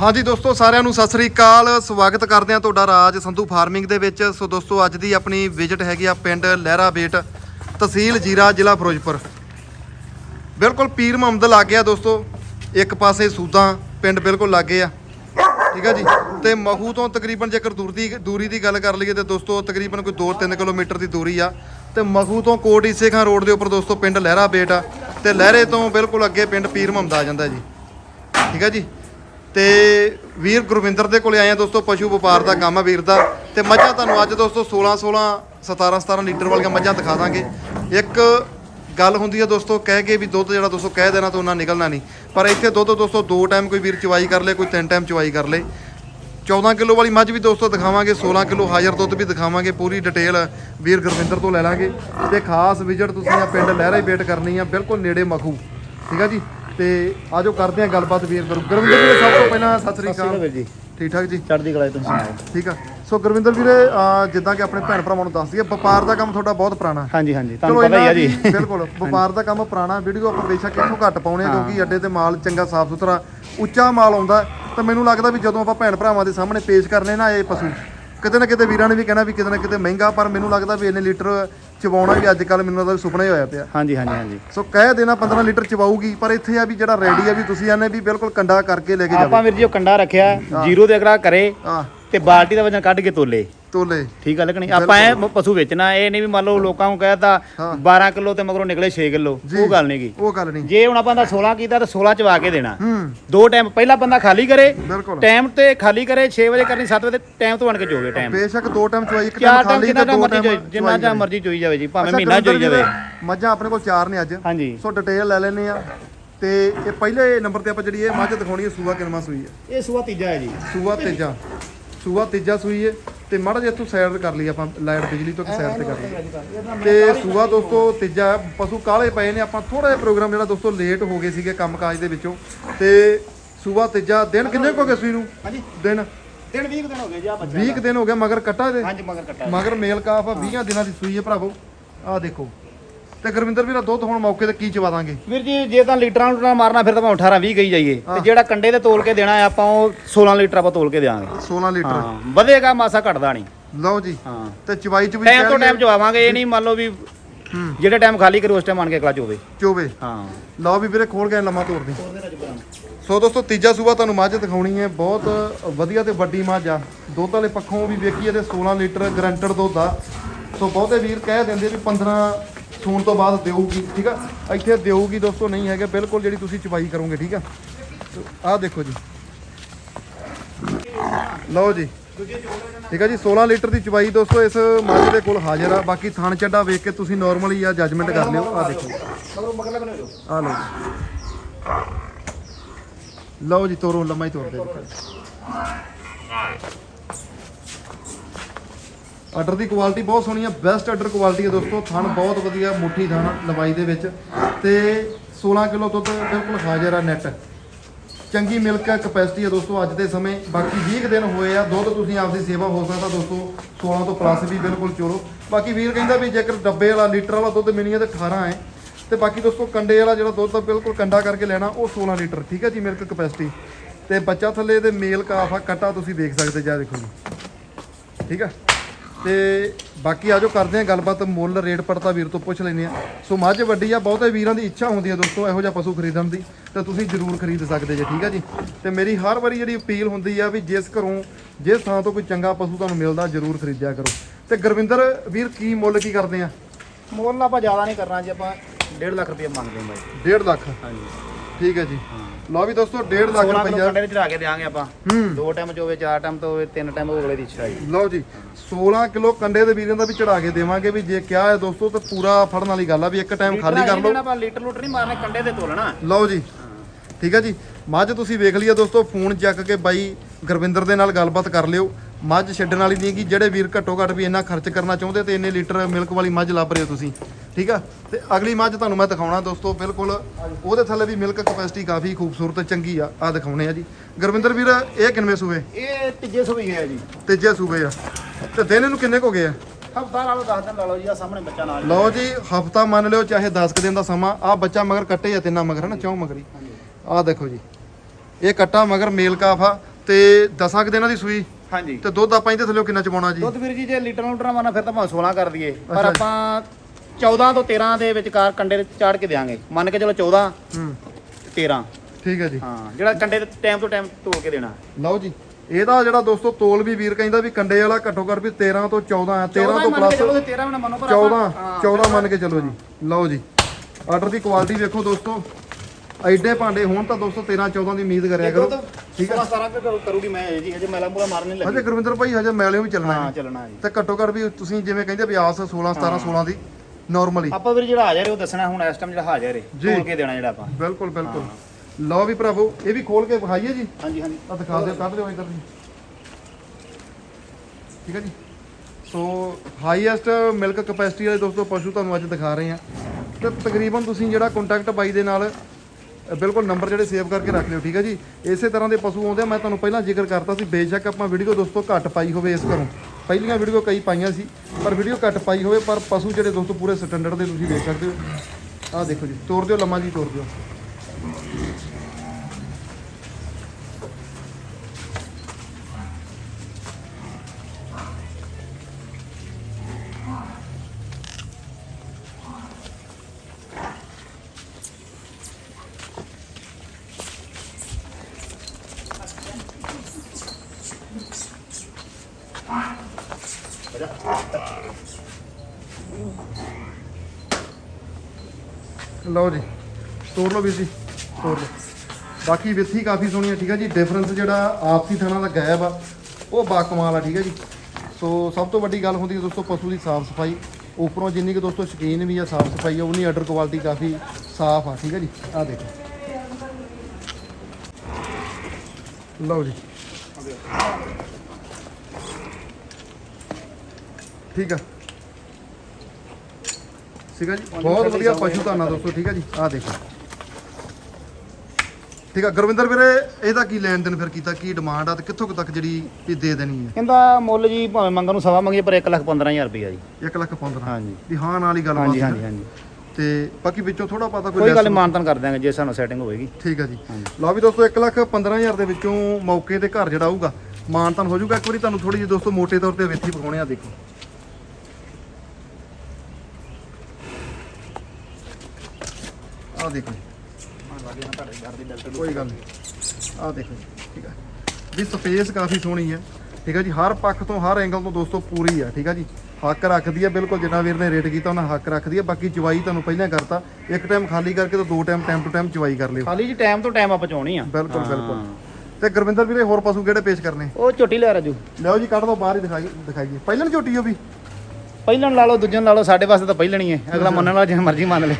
ਹਾਂਜੀ ਦੋਸਤੋ, ਸਾਰਿਆਂ ਨੂੰ ਸਤਿ ਸ੍ਰੀ ਅਕਾਲ। ਸਵਾਗਤ ਕਰਦੇ ਹਾਂ ਤੁਹਾਡਾ ਰਾਜ ਸੰਧੂ ਫਾਰਮਿੰਗ ਦੇ ਵਿੱਚ। ਸੋ ਦੋਸਤੋ, ਅੱਜ ਦੀ ਆਪਣੀ ਵਿਜ਼ਿਟ ਹੈਗੀ ਆ ਪਿੰਡ ਲਹਿਰਾਬੇਟ, ਤਹਿਸੀਲ ਜੀਰਾ, ਜ਼ਿਲ੍ਹਾ ਫਿਰੋਜ਼ਪੁਰ। ਬਿਲਕੁਲ ਪੀਰ ਮੁਹੰਮਦ ਲਾਗੇ ਆ ਦੋਸਤੋ। ਇੱਕ ਪਾਸੇ ਸੂਦਾਂ ਪਿੰਡ ਬਿਲਕੁਲ ਲਾਗੇ ਆ। ਠੀਕ ਆ ਜੀ? ਤੇ ਮਹੂ ਤੋਂ ਤਕਰੀਬਨ ਜੇਕਰ ਦੂਰ ਦੀ, ਦੂਰੀ ਦੀ ਗੱਲ ਕਰ ਲਈਏ ਤੇ ਦੋਸਤੋ, ਤਕਰੀਬਨ ਕੋਈ 2-3 ਕਿਲੋਮੀਟਰ ਦੀ ਦੂਰੀ ਆ। ਤੇ ਮਹੂ ਤੋਂ ਕੋਟ ਈਸੇ ਖਾਂ ਰੋਡ ਦੇ ਉੱਪਰ ਦੋਸਤੋ ਪਿੰਡ ਲਹਿਰਾਬੇਟ ਆ। ਤੇ ਲਹਿਰੇ ਤੋਂ ਬਿਲਕੁਲ ਅੱਗੇ ਪਿੰਡ ਪੀਰ ਮੁਹੰਮਦ ਆ ਜਾਂਦਾ ਜੀ। ਠੀਕ ਆ ਜੀ? ਤੇ ਵੀਰ ਗੁਰਵਿੰਦਰ ਦੇ ਕੋਲੇ ਆਏ ਆ ਦੋਸਤੋ, ਪਸ਼ੂ ਵਪਾਰ ਦਾ ਕੰਮ ਆ ਵੀਰ ਦਾ। ਤੇ ਮੱਝਾਂ ਤੁਹਾਨੂੰ ਅੱਜ ਦੋਸਤੋ 16 16 17 17 ਲੀਟਰ ਵਾਲੀਆਂ ਮੱਝਾਂ ਦਿਖਾ ਦਾਂਗੇ। ਇੱਕ ਗੱਲ ਹੁੰਦੀ ਆ ਦੋਸਤੋ, ਕਹਿ ਕੇ ਵੀ ਦੁੱਧ ਜਿਹੜਾ ਦੋਸਤੋ ਕਹਿ ਦੇਣਾ ਤਾਂ ਉਹਨਾਂ ਨਿਕਲਣਾ ਨਹੀਂ। ਪਰ ਇੱਥੇ ਦੁੱਧ ਦੋਸਤੋ ਦੋ ਟਾਈਮ ਕੋਈ ਵੀਰ ਚਵਾਈ ਕਰ ਲੇ, ਕੋਈ ਤਿੰਨ ਟਾਈਮ ਚਵਾਈ ਕਰ ਲੇ। 14 ਕਿਲੋ ਵਾਲੀ ਮੱਝ ਵੀ ਦੋਸਤੋ ਦਿਖਾਵਾਂਗੇ 16 ਕਿਲੋ ਹਾਜ਼ਰ ਦੁੱਧ ਵੀ ਦਿਖਾਵਾਂਗੇ, ਪੂਰੀ ਡਿਟੇਲ ਵੀਰ ਗੁਰਵਿੰਦਰ ਤੋਂ ਲੈ ਲਾਂਗੇ। ਤੇ ਖਾਸ ਵਿਜ਼ਿਟ ਤੁਸੀਂ ਆ ਪਿੰਡ ਲਹਿਰਾ ਹੀ ਵੇਟ ਕਰਨੀ ਆ, ਬਿਲਕੁਲ ਨੇੜੇ ਮਖੂ। ਠੀਕ ਆ ਜੀ? ਤੇ ਆਜੋ ਕਰਦੇ ਆ ਗੱਲਬਾਤ ਵੀਰ ਗੁਰੂ ਗੁਰਵਿੰਦਰ ਵੀਰੇ ਸਭ ਤੋਂ ਪਹਿਲਾਂ ਸਤਿ ਸ੍ਰੀ ਅਕਾਲ ਜੀ। ਠੀਕ ਠਾਕ ਜੀ? ਚੜ੍ਹਦੀ ਕਲਾ ਤੁਸੀਂ। ਸੁਣਾਓ ਠੀਕ ਆ। ਸੋ ਗੁਰਵਿੰਦਰ ਵੀਰੇ ਜਿੱਦਾਂ ਕਿ ਆਪਣੇ ਭੈਣ ਭਰਾਵਾਂ ਨੂੰ ਦੱਸ ਦਈਏ ਵਪਾਰ ਦਾ ਕੰਮ ਤੁਹਾਡਾ ਬਹੁਤ ਪੁਰਾਣਾ। ਹਾਂਜੀ ਹਾਂਜੀ ਤੁਹਾਨੂੰ ਪਤਾ ਹੀ ਆ ਜੀ। ਬਿਲਕੁਲ ਵਪਾਰ ਦਾ ਕੰਮ ਪੁਰਾਣਾ ਵੀਡੀਓ ਆਪਾਂ ਬੇਸ਼ੱਕ ਇੱਥੋਂ ਘੱਟ ਪਾਉਣੇ ਆ ਕਿਉਂਕਿ ਅੱਡੇ ਤੇ ਮਾਲ ਚੰਗਾ ਸਾਫ਼ ਸੁਥਰਾ ਉੱਚਾ ਮਾਲ ਆਉਂਦਾ ਤਾਂ ਮੈਨੂੰ ਲੱਗਦਾ ਵੀ ਜਦੋਂ ਆਪਾਂ ਭੈਣ ਭਰਾਵਾਂ ਦੇ ਸਾਹਮਣੇ ਪੇਸ਼ ਕਰਨੇ ਨਾ ਇਹ ਪਸ਼ੂ। ਕਿਤੇ ਨਾ ਕਿਤੇ ਵੀਰਾਂ ਨੇ ਵੀ ਕਹਿਣਾ ਵੀ ਕਿਤੇ ਨਾ ਕਿਤੇ ਮਹਿੰਗਾ ਪਰ ਮੈਨੂੰ ਲੱਗਦਾ ਵੀ ਇੰਨੇ ਲੀਟਰ ਚਵਾਉਣਾ ਵੀ ਅੱਜ ਕੱਲ ਮੈਨੂੰ ਲੱਗਦਾ ਸੁਪਨਾ ਹੀ ਹੋਇਆ ਪਿਆ। ਹਾਂਜੀ ਹਾਂਜੀ ਹਾਂਜੀ। ਸੋ ਕਹਿ ਦੇਣਾ 15 ਲੀਟਰ ਚਵਾਊਗੀ ਪਰ ਇੱਥੇ ਆ ਵੀ ਜਿਹੜਾ ਰੈਡੀ ਆ ਵੀ ਤੁਸੀਂ ਆਨੇ ਵੀ ਬਿਲਕੁਲ ਕੰਡਾ ਕਰਕੇ ਲੈ ਕੇ ਆਪਾਂ ਜਾਵੇ। ਵੀਰ ਜੀ ਉਹ ਕੰਡਾ ਰੱਖਿਆ ਜੀਰੋ ਦੇ ਅਗਰਾ ਕਰੇ ਤੇ ਬਾਲਟੀ ਦਾ ਵਜਨ ਕੱਢ ਕੇ ਤੋਲੇ। ਤੋਲੇ। ਠੀਕ ਆ ਲੱਗਣੀ ਆਪਾਂ ਐ ਪਸ਼ੂ ਵੇਚਣਾ ਇਹ ਨਹੀਂ ਵੀ ਮੰਨ ਲਓ ਲੋਕਾਂ ਨੂੰ ਕਹਿਤਾ ਹਾਂ। 12 ਕਿਲੋ ਤੇ ਮਗਰੋਂ ਨਿਕਲੇ 6 ਕਿਲੋ। ਉਹ ਗੱਲ ਨਹੀਂਗੀ ਉਹ ਗੱਲ ਨਹੀਂ ਜੇ ਹੁਣ ਆਪਾਂ ਦਾ 16 ਕੀਤਾ ਤਾਂ 16 ਚਵਾ ਕੇ ਦੇਣਾ। ਦੋ ਟਾਈਮ ਪਹਿਲਾ ਬੰਦਾ ਖਾਲੀ ਕਰੇ ਟਾਈਮ ਤੇ ਖਾਲੀ ਕਰੇ 6 ਵਜੇ ਕਰਨੀ 7 ਵਜੇ ਟਾਈਮ ਤੋਂ ਬਣ ਕੇ ਜੋਗੇ ਟਾਈਮ। ਬੇਸ਼ੱਕ ਦੋ ਟਾਈਮ ਚਵਾਈ ਇੱਕ ਟਾਈਮ ਖਾਲੀ ਤੇ ਦੋ ਟਾਈਮ ਜਿੰਨਾ ਟਾਈਮ ਮਰਜ਼ੀ ਚੋਈ ਜਾਵੇ ਜੀ ਭਾਵੇਂ ਮਹੀਨਾ ਚੋਈ ਜਾਵੇ। ਮੱਝਾਂ ਆਪਣੇ ਕੋਲ ਚਾਰ ਨੇ ਅੱਜ। ਹਾਂਜੀ। ਸੋ ਡਿਟੇਲ ਲੈ ਲੈਨੇ ਆ ਤੇ ਇਹ ਪਹਿਲੇ ਨੰਬਰ ਤੇ ਆਪਾਂ ਜਿਹੜੀ ਇਹ ਮੱਝ ਦਿਖਾਉਣੀ ਹੈ ਸੂਆ ਕਿੰਨਵਾਂ ਸੂਈ ਹੈ? ਇਹ ਸੂਆ ਤੀਜਾ ਹੈ ਜੀ। ਸੂਆ ਤੀਜਾ। ਸੂਆ ਤੀਜਾ ਸੂਈ ਹੈ। ਤੇ ਮਾੜਾ ਜਿਹਾ ਇੱਥੋਂ ਸਾਈਡ ਕਰ ਲਈ ਆਪਾਂ ਲਾਈਟ ਬਿਜਲੀ ਤੋਂ ਸਾਈਡ ਤੇ ਕਰ ਲਈ। ਤੇ ਸੂਆ ਦੋਸਤੋ ਤੀਜਾ। ਪਸ਼ੂ ਕਾਲੇ ਪਏ ਨੇ ਆਪਾਂ ਥੋੜਾ ਜਿਹਾ ਪ੍ਰੋਗਰਾਮ ਜਿਹੜਾ ਦੋਸਤੋ ਲੇਟ ਹੋ ਗਏ ਸੀਗੇ ਕੰਮ ਕਾਜ ਦੇ ਵਿੱਚੋਂ। ਤੇ ਸੂਆ ਤੀਜਾ ਦਿਨ ਕਿੰਨੇ ਕੁ ਹੋ ਗਏ ਸੂਈ ਨੂੰ? ਹਾਂਜੀ। ਦਿਨ? ਦਿਨ 20 ਦਿਨ ਹੋ ਗਏ ਜੀ ਆ ਬੱਚਾ 20 ਕੁ ਦਿਨ ਹੋ ਗਏ ਮਗਰ ਕੱਟਾ ਦੇ ਹਾਂਜੀ ਮਗਰ ਕੱਟਾ ਮਗਰ ਮੇਲ ਕਾਫ ਆ 20 ਦਿਨਾਂ ਦੀ ਸੂਈ ਹੈ ਭਰਾਵੋ। ਆਹ ਦੇਖੋ। ਤੇ ਗੁਰਵਿੰਦਰ ਵੀਰਾ ਦੁੱਧ ਹੁਣ ਮੌਕੇ ਤੇ ਕੀ ਚਵਾ ਦਾਂਗੇ? ਵੀਰ ਜੀ ਜੇ ਤਾਂ ਲੀਟਰਾਂ ਲੂਟਰਾਂ ਮਾਰਨਾ ਫਿਰ ਤਾਂ ਆਪਾਂ 18 20 ਕਹੀ ਜਾਈਏ। ਤੇ ਜਿਹੜਾ ਕੰਡੇ ਤੇ ਤੋਲ ਕੇ ਦੇਣਾ ਹੈ ਆਪਾਂ ਉਹ 16 ਲੀਟਰ ਆਪਾਂ ਤੋਲ ਕੇ ਦੇਵਾਂਗੇ 16 ਲੀਟਰ। ਹਾਂ ਵਧੇਗਾ ਮਾਸਾ ਘਟਦਾ ਨਹੀਂ। ਲਓ ਜੀ ਹਾਂ। ਤੇ ਚਵਾਈ ਚ ਵੀ ਟਾਈਮ ਤੋਂ ਟਾਈਮ ਜਵਾਵਾਂਗੇ ਇਹ ਨਹੀਂ ਮੰਨ ਲਓ ਵੀ ਜਿਹੜੇ ਟਾਈਮ ਖਾਲੀ ਕਰੇ ਉਸ ਟਾਈਮ ਆਣ ਕੇ ਕਲਚ ਹੋਵੇ ਚੋਵੇ। ਹਾਂ। ਲਓ ਵੀ ਵੀਰੇ ਖੋਲ ਕੇ ਲੰਮਾ ਤੋੜ ਦੇ। ਸੋ ਦੋਸਤੋ ਤੀਜਾ ਸੂਬਾ ਤੁਹਾਨੂੰ ਮੱਝ ਦਿਖਾਉਣੀ ਹੈ। ਬਹੁਤ ਵਧੀਆ ਤੇ ਵੱਡੀ ਮੱਝ ਆ। ਦੁੱਧ ਵਾਲੇ ਪੱਖੋਂ ਵੀ ਵੇਖੀਏ ਤੇ 16 ਲੀਟਰ ਗਰੰਟਡ ਦੁੱਧ ਆ। ਸੋ ਬਹੁਤੇ ਵੀਰ ਕਹਿ ਦਿੰਦੇ ਵੀ 15 ਸੂਣ ਤੋਂ ਬਾਅਦ ਦੇਊਗੀ, ਠੀਕ ਆ? ਇੱਥੇ ਦੇਊਗੀ ਦੋਸਤੋ, ਨਹੀਂ ਹੈਗੇ। ਬਿਲਕੁਲ ਜਿਹੜੀ ਤੁਸੀਂ ਚਵਾਈ ਕਰੋਗੇ, ਠੀਕ ਆ? ਆਹ ਦੇਖੋ ਜੀ। ਲਓ ਜੀ। ਠੀਕ ਆ ਜੀ 16 ਲੀਟਰ ਦੀ ਚਵਾਈ ਦੋਸਤੋ, ਇਸ ਮੱਝ ਦੇ ਕੋਲ ਹਾਜ਼ਰ ਆ। ਬਾਕੀ ਥਣ ਚੱਡਾ ਵੇਖ ਕੇ ਤੁਸੀਂ ਨਾਰਮਲੀ ਆ ਜੱਜਮੈਂਟ ਕਰ ਲਿਓ। ਆ ਦੇਖੋ ਆ ਲਓ ਜੀ। ਲਓ ਜੀ, ਤੋਰੋ, ਲੰਮਾ ਹੀ ਤੋਰ ਦੇ। ਆਰਡਰ ਦੀ ਕੁਆਲਿਟੀ ਬਹੁਤ ਸੋਹਣੀ ਆ ਬੈਸਟ ਆਰਡਰ ਕੁਆਲਿਟੀ ਹੈ ਦੋਸਤੋ, ਥਣ ਬਹੁਤ ਵਧੀਆ, ਮੁੱਠੀ ਥਣ ਲੰਬਾਈ ਦੇ ਵਿੱਚ। ਤੇ 16 ਕਿਲੋ ਦੁੱਧ ਬਿਲਕੁਲ ਹਾਜ਼ਰ ਆ ਨੈਟ ਚੰਗੀ ਮਿਲਕ ਕਪੈਸਿਟੀ ਹੈ ਦੋਸਤੋ, ਅੱਜ ਦੇ ਸਮੇਂ। ਬਾਕੀ 20 ਕੁ ਦਿਨ ਹੋਏ ਆ, ਦੁੱਧ ਤੁਸੀਂ ਆਪਦੀ ਸੇਵਾ ਹੋ ਸਕਦਾ ਦੋਸਤੋ 16 ਤੋਂ ਪਲੱਸ ਵੀ ਬਿਲਕੁਲ ਚੋਰੋ। ਬਾਕੀ ਵੀਰ ਕਹਿੰਦਾ ਵੀ ਜੇਕਰ ਡੱਬੇ ਵਾਲਾ, ਲੀਟਰ ਵਾਲਾ ਦੁੱਧ ਮਿਣੀ ਹੈ ਤੇ 18 ਹੈ ਤੇ ਬਾਕੀ ਦੋਸਤੋ, ਕੰਡੇ ਵਾਲਾ ਜਿਹੜਾ ਦੁੱਧ ਆ, ਬਿਲਕੁਲ ਕੰਡਾ ਕਰਕੇ ਲੈਣਾ, ਉਹ 16 ਲੀਟਰ, ਠੀਕ ਹੈ ਜੀ ਮਿਲਕ ਕਪੈਸਿਟੀ ਤੇ ਬੱਚਾ ਥੱਲੇ ਦੇ ਮੇਲ ਕਾਫ ਆ, ਕਟਾ ਤੁਸੀਂ ਦੇਖ ਸਕਦੇ ਜਾ ਦੇਖੋ ਜੀ। ਠੀਕ ਹੈ ਤੇ ਬਾਕੀ ਆਜੋ ਕਰਦੇ ਆ ਗੱਲਬਾਤ ਮੁੱਲ ਰੇਟ ਪੜਤਾ ਵੀਰ ਤੋਂ ਪੁੱਛ ਲੈਨੇ ਆ ਸੋ ਮੱਝ ਵੱਡੀ ਆ ਬਹੁਤੇ ਵੀਰਾਂ ਦੀ ਇੱਛਾ ਹੁੰਦੀ ਆ ਦੋਸਤੋ ਇਹੋ ਜਿਹਾ ਪਸ਼ੂ ਖਰੀਦਣ ਦੀ ਤਾਂ ਤੁਸੀਂ ਜ਼ਰੂਰ ਖਰੀਦ ਸਕਦੇ ਜੇ ਠੀਕ ਆ ਜੀ? ਤੇ ਮੇਰੀ ਹਰ ਵਾਰੀ ਜਿਹੜੀ ਅਪੀਲ ਹੁੰਦੀ ਆ ਵੀ ਜਿਸ ਘਰੋਂ ਜਿਸ ਥਾਂ ਤੋਂ ਕੋਈ ਚੰਗਾ ਪਸ਼ੂ ਤੁਹਾਨੂੰ ਮਿਲਦਾ ਜ਼ਰੂਰ ਖਰੀਦਿਆ ਕਰੋ। ਤੇ ਗੁਰਵਿੰਦਰ ਵੀਰ ਕੀ ਮੁੱਲ ਕੀ ਕਰਦੇ ਆ? ਮੁੱਲ ਆਪਾਂ ਜ਼ਿਆਦਾ ਨਹੀਂ ਕਰਨਾ ਜੀ ਆਪਾਂ 1.5 ਲੱਖ ਰੁਪਏ ਮੰਗਦੇ ਹਾਂ ਬਾਈ। 1.5 ਲੱਖ? ਹਾਂਜੀ। ਠੀਕ ਹੈ ਜੀ। ਲਓ ਵੀ ਦੋਸਤੋ 1.5 ਲੱਖ 16 ਕਿਲੋ ਰੁਪਈਆ। ਕੰਡੇ ਤੇ ਚੜਾ ਕੇ ਦੇਵਾਂਗੇ ਆਪਾਂ। ਹੂੰ। ਦੋ ਟਾਈਮ ਚ ਹੋਵੇ ਚਾਰ ਟਾਈਮ ਤੋਂ ਹੋਵੇ ਤਿੰਨ ਟਾਈਮ ਹੋਵੇ ਅਗਲੇ ਦੀ ਇੱਛਾ ਜੀ ਲਓ ਜੀ 16 ਕਿਲੋ ਕੰਡੇ ਦੇ ਵੀਰਾਂ ਦਾ ਵੀ ਚੜਾ ਕੇ ਦੇਵਾਂਗੇ ਵੀ ਜੇ ਕਿਹਾ ਹੈ ਦੋਸਤੋ ਤਾਂ ਪੂਰਾ ਫੜਨ ਵਾਲੀ ਗੱਲ ਆ ਵੀ ਇੱਕ ਟਾਈਮ ਖਾਲੀ ਕਰ ਲਓ। ਆਪਾਂ ਲੀਟਰ ਲੂਟਰ ਨਹੀਂ ਮਾਰਨੇ ਕੰਡੇ ਤੇ ਤੋਲਣਾ। ਲਓ ਜੀ ਠੀਕ ਹੈ ਜੀ। ਮੱਝ ਤੁਸੀਂ ਵੇਖ ਲਿਆ ਦੋਸਤੋ ਫੋਨ ਚੱਕ ਕੇ ਬਾਈ ਗੁਰਵਿੰਦਰ ਦੇ ਨਾਲ ਗੱਲਬਾਤ ਕਰ ਲਿਓ। ਮੱਝ ਛੱਡਣ ਵਾਲੀ ਨਹੀਂ ਕਿ ਜਿਹੜੇ ਵੀਰ ਘੱਟੋ ਘੱਟ ਵੀ ਇੰਨਾ ਖਰਚ ਕਰਨਾ ਚਾਹੁੰਦੇ ਤੇ ਇੰਨੇ ਲੀਟਰ ਮਿਲਕ ਵਾਲੀ ਮੱਝ ਲੱਭ ਰਹੇ ਹੋ ਤੁਸੀਂ ਠੀਕ ਆ? ਤੇ ਅਗਲੀ ਮੱਝ ਤੁਹਾਨੂੰ ਮੈਂ ਦਿਖਾਉਣਾ ਦੋਸਤੋ ਬਿਲਕੁਲ ਉਹਦੇ ਥੱਲੇ ਵੀ ਮਿਲਕ ਕਪੈਸਿਟੀ ਕਾਫੀ ਖੂਬਸੂਰਤ ਚੰਗੀ ਆ ਆ ਦਿਖਾਉਣੇ ਆ ਜੀ। ਗੁਰਵਿੰਦਰ ਵੀਰ ਇਹ ਕਿੰਨਵੇਂ ਸੂਏ? ਇਹ ਤੀਜੇ ਸੂ ਵੀ ਹੈ ਜੀ। ਤੀਜੇ ਸੂਬੇ ਆ। ਤੇ ਦਿਨ ਇਹਨੂੰ ਕਿੰਨੇ ਕੁ ਗਏ ਆ? ਹਫਤਾ ਲਾ ਲਓ 10 ਦਿਨ ਲਾ ਲਓ ਜੀ ਆ ਸਾਹਮਣੇ ਬੱਚਾ ਨਾਲ। ਲਓ ਜੀ ਹਫਤਾ ਮੰਨ ਲਿਓ ਚਾਹੇ 10 ਕੁ ਦਿਨ ਦਾ ਸਮਾਂ ਆ ਬੱਚਾ ਮਗਰ ਕੱਟੇ ਆ ਤਿੰਨਾਂ ਮਗਰ ਹਨਾ? ਚੌਂ ਮਗਰੀ ਆਹ ਦੇਖੋ ਜੀ ਇਹ ਕੱਟਾ ਮਗਰ ਮੇਲ ਕਾਫ ਆ ਤੇ 10 ਕੁ ਦਿਨਾਂ ਦੀ ਸੂਈ? ਹਾਂਜੀ। ਤੇ ਦੁੱਧ ਆਪਾਂ ਇਹਦੇ ਥੱਲੇ ਕਿੰਨਾ ਚਵਾਉਣਾ ਜੀ? ਦੁੱਧ ਵੀਰ ਜੀ ਜੇ ਲੀਟਰ ਲੀਟਰ ਮਾਰਨਾ ਫਿਰ ਤਾਂ ਭਾਵੇਂ 16 ਕਰ ਦਈਏ ਪਰ। ਆਪਾਂ 14 ਤੋਂ 13 ਦੇ ਵਿਚਕਾਰ ਕੰਡੇ ਤੇ ਚਾੜ ਕੇ ਦੇਾਂਗੇ ਮੰਨ ਕੇ ਚਲੋ 14 ਹੂੰ। 13 ਠੀਕ ਹੈ ਜੀ। ਹਾਂ ਜਿਹੜਾ ਕੰਡੇ ਤੇ ਟਾਈਮ ਤੋਂ ਟਾਈਮ ਤੋੜ ਕੇ ਦੇਣਾ। ਲਓ ਜੀ ਇਹਦਾ ਜਿਹੜਾ ਦੋਸਤੋ ਤੋਲ ਵੀ ਵੀਰ ਕਹਿੰਦਾ ਵੀ ਕੰਡੇ ਵਾਲਾ ਘੱਟੋ ਘੱਟ ਵੀ 13 ਤੋਂ 14 ਆ 13 ਤੋਂ ਮੰਨ ਪਲੱਸ ਤੇ 13 ਵੀ ਨਾ ਮੰਨੋ ਪਰ 14 ਆਪਾਂ- ਹਾਂ, 14 ਮੰਨ ਕੇ ਚੱਲੋ ਜੀ। ਲਓ ਜੀ ਆਰਡਰ ਦੀ ਕੁਆਲਿਟੀ ਵੇਖੋ ਦੋਸਤੋ। ਐਡੇ ਭਾਂਡੇ ਹੋਣ ਤਾਂ ਦੋਸਤੋ 13 14 ਦੀ ਉਮੀਦ ਕਰਿਆ ਕਰੋ। ਠੀਕ ਹੈ। 17 ਤੇ ਕਰੂਗੀ ਮੈਂ ਇਹ ਜੀ ਹਜੇ ਮੈਲਾ ਮੂਲਾ ਮਾਰਨ ਨਹੀਂ ਹਜੇ ਲੱਗੀ ਗੁਰਵਿੰਦਰ ਭਾਈ ਹਜੇ ਮੈਲਿਓ ਵੀ ਚੱਲਣਾ ਹਾਂ ਹੈ ਚੱਲਣਾ ਜੀ। ਤੇ ਘੱਟੋ ਘੱਟ ਵੀ ਤੁਸੀਂ ਜਿਵੇਂ ਕਹਿੰਦੇ ਬਿਆਸ 16 17 16 ਦੀ ਨਾਰਮਲੀ ਆਪਾਂ ਵੀਰ ਜਿਹੜਾ ਹਾਜ਼ਰ ਹੈ ਉਹ ਦੱਸਣਾ ਹੁਣ ਇਸ ਟਾਈਮ ਜਿਹੜਾ ਹਾਜ਼ਰ ਹੈ ਜੀ। ਤੋੜ ਕੇ ਦੇਣਾ ਜਿਹੜਾ ਆਪਾਂ। ਬਿਲਕੁਲ ਬਿਲਕੁਲ। ਲਓ ਵੀ ਭਰਾਵੋ ਇਹ ਵੀ ਖੋਲ ਕੇ ਵਿਖਾਈਏ ਜੀ। ਹਾਂਜੀ ਹਾਂਜੀ। ਆ ਦਿਖਾ ਦਿਓ ਕੱਢ ਦਿਓ ਇੱਧਰ ਜੀ। ਠੀਕ ਹੈ ਜੀ। ਸੋ ਹਾਈਐਸਟ ਮਿਲਕ ਕਪੈਸਿਟੀ ਵਾਲੇ ਦੋਸਤੋ ਪਸ਼ੂ ਤੁਹਾਨੂੰ ਅੱਜ ਦਿਖਾ ਰਹੇ ਆ ਤੇ ਤਕਰੀਬਨ ਤੁਸੀਂ ਜਿਹੜਾ ਕੰਟੈਕਟ ਬਾਈ ਦੇ ਨਾਲ ਬਿਲਕੁਲ ਨੰਬਰ ਜਿਹੜੇ ਸੇਵ ਕਰਕੇ ਰੱਖ ਲਿਓ, ਠੀਕ ਹੈ ਜੀ? ਇਸੇ ਤਰ੍ਹਾਂ ਦੇ ਪਸ਼ੂ ਆਉਂਦੇ ਆ, ਮੈਂ ਤੁਹਾਨੂੰ ਪਹਿਲਾਂ ਜ਼ਿਕਰ ਕਰਤਾ ਸੀ, ਬੇਸ਼ੱਕ ਆਪਾਂ ਵੀਡੀਓ ਦੋਸਤੋ ਘੱਟ ਪਾਈ ਹੋਵੇ ਇਸ ਘਰੋਂ। ਪਹਿਲੀਆਂ ਵੀਡੀਓ ਕਈ ਪਾਈਆਂ ਸੀ, ਪਰ ਵੀਡੀਓ ਘੱਟ ਪਾਈ ਹੋਵੇ, ਪਰ ਪਸ਼ੂ ਜਿਹੜੇ ਦੋਸਤੋ ਪੂਰੇ ਸਟੈਂਡਰਡ ਦੇ ਤੁਸੀਂ ਦੇਖ ਸਕਦੇ ਹੋ। ਆਹ ਦੇਖੋ ਜੀ ਤੋੜ ਦਿਓ, ਲੰਮਾ ਜੀ ਤੋੜ ਦਿਓ। ਲਓ ਜੀ ਤੋੜ ਲਓ ਵੀਰ ਜੀ ਤੋੜ ਲਓ। ਬਾਕੀ ਵਿੱਥੀ ਕਾਫੀ ਸੋਹਣੀ ਹੈ ਠੀਕ ਹੈ ਜੀ। ਡਿਫਰੈਂਸ ਜਿਹੜਾ ਆਪਸੀ ਥਾਣਾ ਦਾ ਗਾਇਬ ਆ, ਉਹ ਬਾ ਕਮਾਲ ਆ, ਠੀਕ ਹੈ ਜੀ। ਸੋ ਸਭ ਤੋਂ ਵੱਡੀ ਗੱਲ ਹੁੰਦੀ ਹੈ ਦੋਸਤੋ, ਪਸ਼ੂ ਦੀ ਸਾਫ਼ ਸਫ਼ਾਈ। ਉੱਪਰੋਂ ਜਿੰਨੀ ਕਿ ਦੋਸਤੋ ਸ਼ਕੀਨ ਵੀ ਆ, ਸਾਫ਼ ਸਫ਼ਾਈ ਆ, ਉਨੀ ਆਰਡਰ ਕੁਆਲਿਟੀ ਕਾਫੀ ਸਾਫ਼ ਆ, ਠੀਕ ਹੈ ਜੀ। ਆਹ ਦੇਖੋ। ਲਓ ਜੀ। ਠੀਕ ਆ। ਠੀਕ ਆ ਜੀ? ਬਹੁਤ ਵਧੀਆ ਪਸ਼ੂ ਧਾਨਾ ਦੋਸਤੋ ਠੀਕ ਆ ਜੀ? ਆਹ ਦੇਖੋ। ਠੀਕ ਆ ਗੁਰਵਿੰਦਰ ਵੀਰੇ ਇਹਦਾ ਕੀ ਲੈਣ ਦੇਣ ਫਿਰ ਕੀਤਾ? ਕੀ ਡਿਮਾਂਡ ਆ ਤੇ ਕਿੱਥੋਂ ਕੁ ਤੱਕ ਜਿਹੜੀ ਵੀ ਦੇ ਦੇਣੀ ਹੈ ਕਹਿੰਦਾ ਮੁੱਲ ਜੀ ਭਾਵੇਂ ਮੰਗਣ ਨੂੰ ਸਵਾ ਮੰਗੀਏ ਪਰ 1 ਲੱਖ 15000 ਰੁਪਇਆ ਜੀ। 1 ਲੱਖ 15 ਹਾਂਜੀ। ਵੀ ਹਾਂ ਨਾਲ ਹੀ ਗੱਲ ਹਾਂਜੀ ਹਾਂਜੀ ਹਾਂਜੀ। ਤੇ ਬਾਕੀ ਵਿੱਚੋਂ ਥੋੜਾ ਪਤਾ ਕੋਈ ਕੋਈ ਗੱਲ ਮਾਨਤਨ ਕਰ ਦਿਆਂਗੇ ਜੇ ਸਾਨੂੰ ਸੈਟਿੰਗ ਹੋਏਗੀ। ਠੀਕ ਆ ਜੀ। ਲਓ ਵੀ ਦੋਸਤੋ 1 ਲੱਖ 15000 ਦੇ ਵਿੱਚੋਂ ਮੌਕੇ ਤੇ ਘਰ ਜਿਹੜਾ ਆਊਗਾ ਮਾਨਤਨ ਹੋ ਜਾਊਗਾ। ਇੱਕ ਵਾਰੀ ਤੁਹਾਨੂੰ ਥੋੜੀ ਜਿਹੀ ਦੋਸਤੋ ਮੋਟੇ ਤੌਰ ਤੇ ਵੇਥੀ ਵਿਖਾਉਣੇ ਆ ਦੇਖੋ। ਆਹ ਦੇਖੋ ਜੀ। ਕੋਈ ਗੱਲ ਨਹੀਂ। ਆਹ ਦੇਖੋ ਜੀ, ਠੀਕ ਆ। ਵੀ ਸਪੇਸ ਕਾਫੀ ਸੋਹਣੀ ਹੈ ਠੀਕ ਆ ਜੀ। ਹਰ ਪੱਖ ਤੋਂ ਹਰ ਐਂਗਲ ਤੋਂ ਦੋਸਤੋ ਪੂਰੀ ਆ ਠੀਕ ਆ ਜੀ। ਹੱਕ ਰੱਖਦੀ ਹੈ ਬਿਲਕੁਲ ਜਿੰਨਾ ਵੀਰ ਨੇ ਰੇਟ ਕੀਤਾ ਉਹਨਾਂ ਹੱਕ ਰੱਖਦੀ ਹੈ ਬਾਕੀ ਚਵਾਈ ਤੁਹਾਨੂੰ ਪਹਿਲਾਂ ਕਰਤਾ। ਇੱਕ ਟਾਈਮ ਖਾਲੀ ਕਰਕੇ ਤਾਂ ਦੋ ਟਾਈਮ ਟਾਈਮ ਟੂ ਟਾਈਮ ਚਵਾਈ ਕਰ ਲਿਓ। ਖਾਲੀ ਜੀ ਟਾਈਮ ਤੋਂ ਟਾਈਮ ਆਪਾਂ ਚਾਉਣੀ ਆ। ਬਿਲਕੁਲ ਹਾਂ। ਬਿਲਕੁਲ ਤੇ ਗੁਰਵਿੰਦਰ ਵੀਰੇ ਹੋਰ ਪਸ਼ੂ ਕਿਹੜੇ ਪੇਸ਼ ਕਰਨੇ? ਉਹ ਝੋਟੀ ਲੈ ਰਾਜੂ ਲਿਓ ਜੀ ਕੱਢ ਦੋ ਬਾਹਰ ਹੀ ਦਿਖਾਈ ਦਿਖਾਈਏ। ਪਹਿਲਾਂ ਝੋਟੀ ਉਹ ਵੀ। ਪਹਿਲਣ ਲਾ ਲਓ ਦੂਜਣ ਲਾ ਲਓ ਸਾਡੇ ਵਾਸਤੇ ਤਾਂ ਪਹਿਲਣ ਹੀ ਹੈ। ਅਗਲਾ ਮੰਨਣ ਵਾਲਾ ਜਿਵੇਂ ਮਰਜ਼ੀ ਮੰਨ ਲੇ।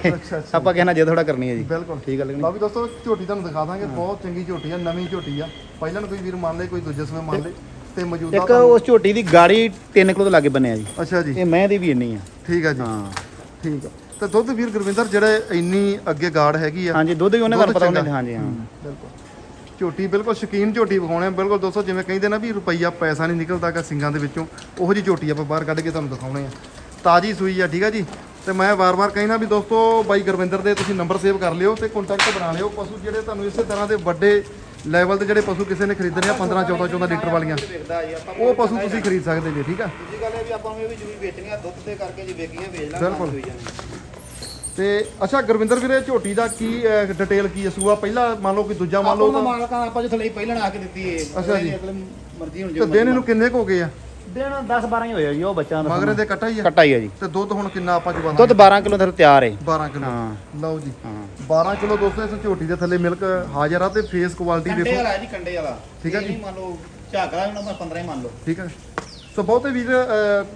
ਆਪਾਂ ਕਹਿਣਾ ਜੇ ਥੋੜਾ ਕਰਨੀ ਹੈ ਜੀ। ਬਿਲਕੁਲ। ਠੀਕ ਹੈ ਲੇਕਿਨ ਲਓ ਵੀ ਦੋਸਤੋ ਝੋਟੀ ਤੁਹਾਨੂੰ ਦਿਖਾ ਦਾਂਗੇ। ਬਹੁਤ ਚੰਗੀ ਝੋਟੀ ਆ ਨਵੀਂ ਝੋਟੀ ਆ। ਪਹਿਲਾਂ ਕੋਈ ਵੀਰ ਮੰਨ ਲੇ ਕੋਈ ਦੂਜੇ ਸਮੇਂ ਮੰਨ ਲੇ ਤੇ ਮੌਜੂਦਾ ਇੱਕ ਉਸ ਝੋਟੀ ਦੀ ਗਾੜੀ 3 ਕਿਲੋ ਤੋਂ ਲਾਗੇ ਬੰਨਿਆ ਜੀ। ਅੱਛਾ ਜੀ। ਇਹ ਮੈਂ ਦੀ ਵੀ ਇੰਨੀ ਆ। ਠੀਕ ਆ ਜੀ। ਹਾਂ। ਠੀਕ ਆ। ਤੇ ਦੁੱਧ ਵੀਰ ਗੁਰਵਿੰਦਰ ਜਿਹੜੇ ਇੰਨੀ ਅੱਗੇ ਗਾੜ ਹੈਗੀ ਆ ਹਾਂਜੀ ਦੁੱਧ ਵੀ ਉਹਨੇ ਤੁਹਾਨੂੰ ਪਤਾ ਚੰਗਾ। ਹਾਂਜੀ ਹਾਂ ਬਿਲਕੁਲ। ਝੋਟੀ ਬਿਲਕੁਲ ਸ਼ਕੀਨ ਝੋਟੀ ਵਿਖਾਉਣੇ ਆ। ਬਿਲਕੁਲ ਦੋਸਤੋ ਜਿਵੇਂ ਕਹਿੰਦੇ ਨਾ ਵੀ ਰੁਪਈਆ ਪੈਸਾ ਨਹੀਂ ਨਿਕਲਦਾਗਾ ਸਿੰਘਾਂ ਦੇ ਵਿੱਚੋਂ ਉਹੋ ਜੀ ਝੋਟੀ ਆਪਾਂ ਬਾਹਰ ਕੱਢ ਕੇ ਤੁਹਾਨੂੰ ਦਿਖਾਉਣੇ ਆ। ਤਾਜੀ ਸੂਈ ਆ ਠੀਕ ਆ ਜੀ? ਤੇ ਮੈਂ ਵਾਰ-ਵਾਰ ਕਹਿੰਦਾ ਵੀ ਦੋਸਤੋ ਬਾਈ ਗੁਰਵਿੰਦਰ ਦੇ ਤੁਸੀਂ ਨੰਬਰ ਸੇਵ ਕਰ ਲਿਓ ਤੇ ਕੰਟੈਕਟ ਬਣਾ ਲਿਓ। ਪਸ਼ੂ ਜਿਹੜੇ ਤੁਹਾਨੂੰ ਇਸੇ ਤਰ੍ਹਾਂ ਦੇ ਵੱਡੇ ਲੈਵਲ ਤੇ ਜਿਹੜੇ ਪਸ਼ੂ ਕਿਸੇ ਨੇ ਖਰੀਦਣੇ ਆ 15 14 14 ਲੀਟਰ ਵਾਲੀਆਂ ਉਹ ਪਸ਼ੂ ਤੁਸੀਂ ਖਰੀਦ ਸਕਦੇ ਜੀ ਠੀਕ ਆ? ਦੂਜੀ ਗੱਲ ਇਹ ਵੀ ਆਪਾਂ ਨੂੰ ਇਹ ਵੀ ਜੂਈ ਵੇਚਣੀ ਆ ਦੁੱਧ ਤੇ ਕਰਕੇ ਜੇ ਵੇਚੀਆਂ ਵੇਚ ਲਾਂ ਬਿਲਕੁਲ। ਤੇ ਅੱਛਾ ਗੁਰਵਿੰਦਰ ਵੀਰੇ ਝੋਟੀ ਦਾ ਕੀ ਡਿਟੇਲ ਕੀ ਹੈ? ਸੂਆ ਪਹਿਲਾ ਮੰਨ ਲਓ ਕਿ ਦੂਜਾ ਮੰਨ ਆਪਾਂ ਲਓ ਉਹਦਾ ਤਾਂ ਮਾਲਕਾਂ ਆਪਾਂ ਜਿੱਥੇ ਲਈ ਪਹਿਲਣ ਆ ਕੇ ਦਿੱਤੀ ਏ। ਅੱਛਾ ਜੀ। ਅਗਲੇ ਮਰਜ਼ੀ ਹੁਣ ਤੇ ਦਿਨ ਇਹਨੂੰ ਕਿੰਨੇ ਕੁ ਹੋ ਗਏ ਆ? ਦਿਨ 10 12 ਹੀ ਹੋਇਆ ਜੀ ਉਹ ਬੱਚਿਆਂ ਦਾ ਮਗਰੇ ਦੇ ਕੱਟਾ ਹੀ ਆ? ਕੱਟਾ ਹੀ ਆ ਜੀ। ਤੇ ਦੁੱਧ ਹੁਣ ਕਿੰਨਾ ਆਪਾਂ ਜਵਾਨਾ ਦੁੱਧ 12 ਕਿਲੋ ਤੱਕ ਤਿਆਰ ਏ। 12 ਕਿਲੋ। ਹਾਂ। ਲਓ ਜੀ। ਹਾਂ। 12 ਕਿਲੋ ਦੋਸਤੋ ਇਸ ਝੋਟੀ ਦੇ ਥੱਲੇ ਮਿਲਕ ਹਾਜ਼ਰ ਆ ਤੇ ਫੇਸ ਕੁਆਲਿਟੀ ਕੰਡੇ ਵੇਖੋ ਵਾਲਾ ਜੀ ਕੰਡੇ ਵਾਲਾ। ਠੀਕ ਆ ਇਹ ਜੀ। ਨਹੀਂ ਮੰਨ ਲਓ ਝਾਕਾ ਹੁਣ ਮੈਂ 15 ਹੀ ਮੰਨ ਲਓ। ਠੀਕ ਹੈ ਸੋ ਬਹੁਤੇ ਵੀਰ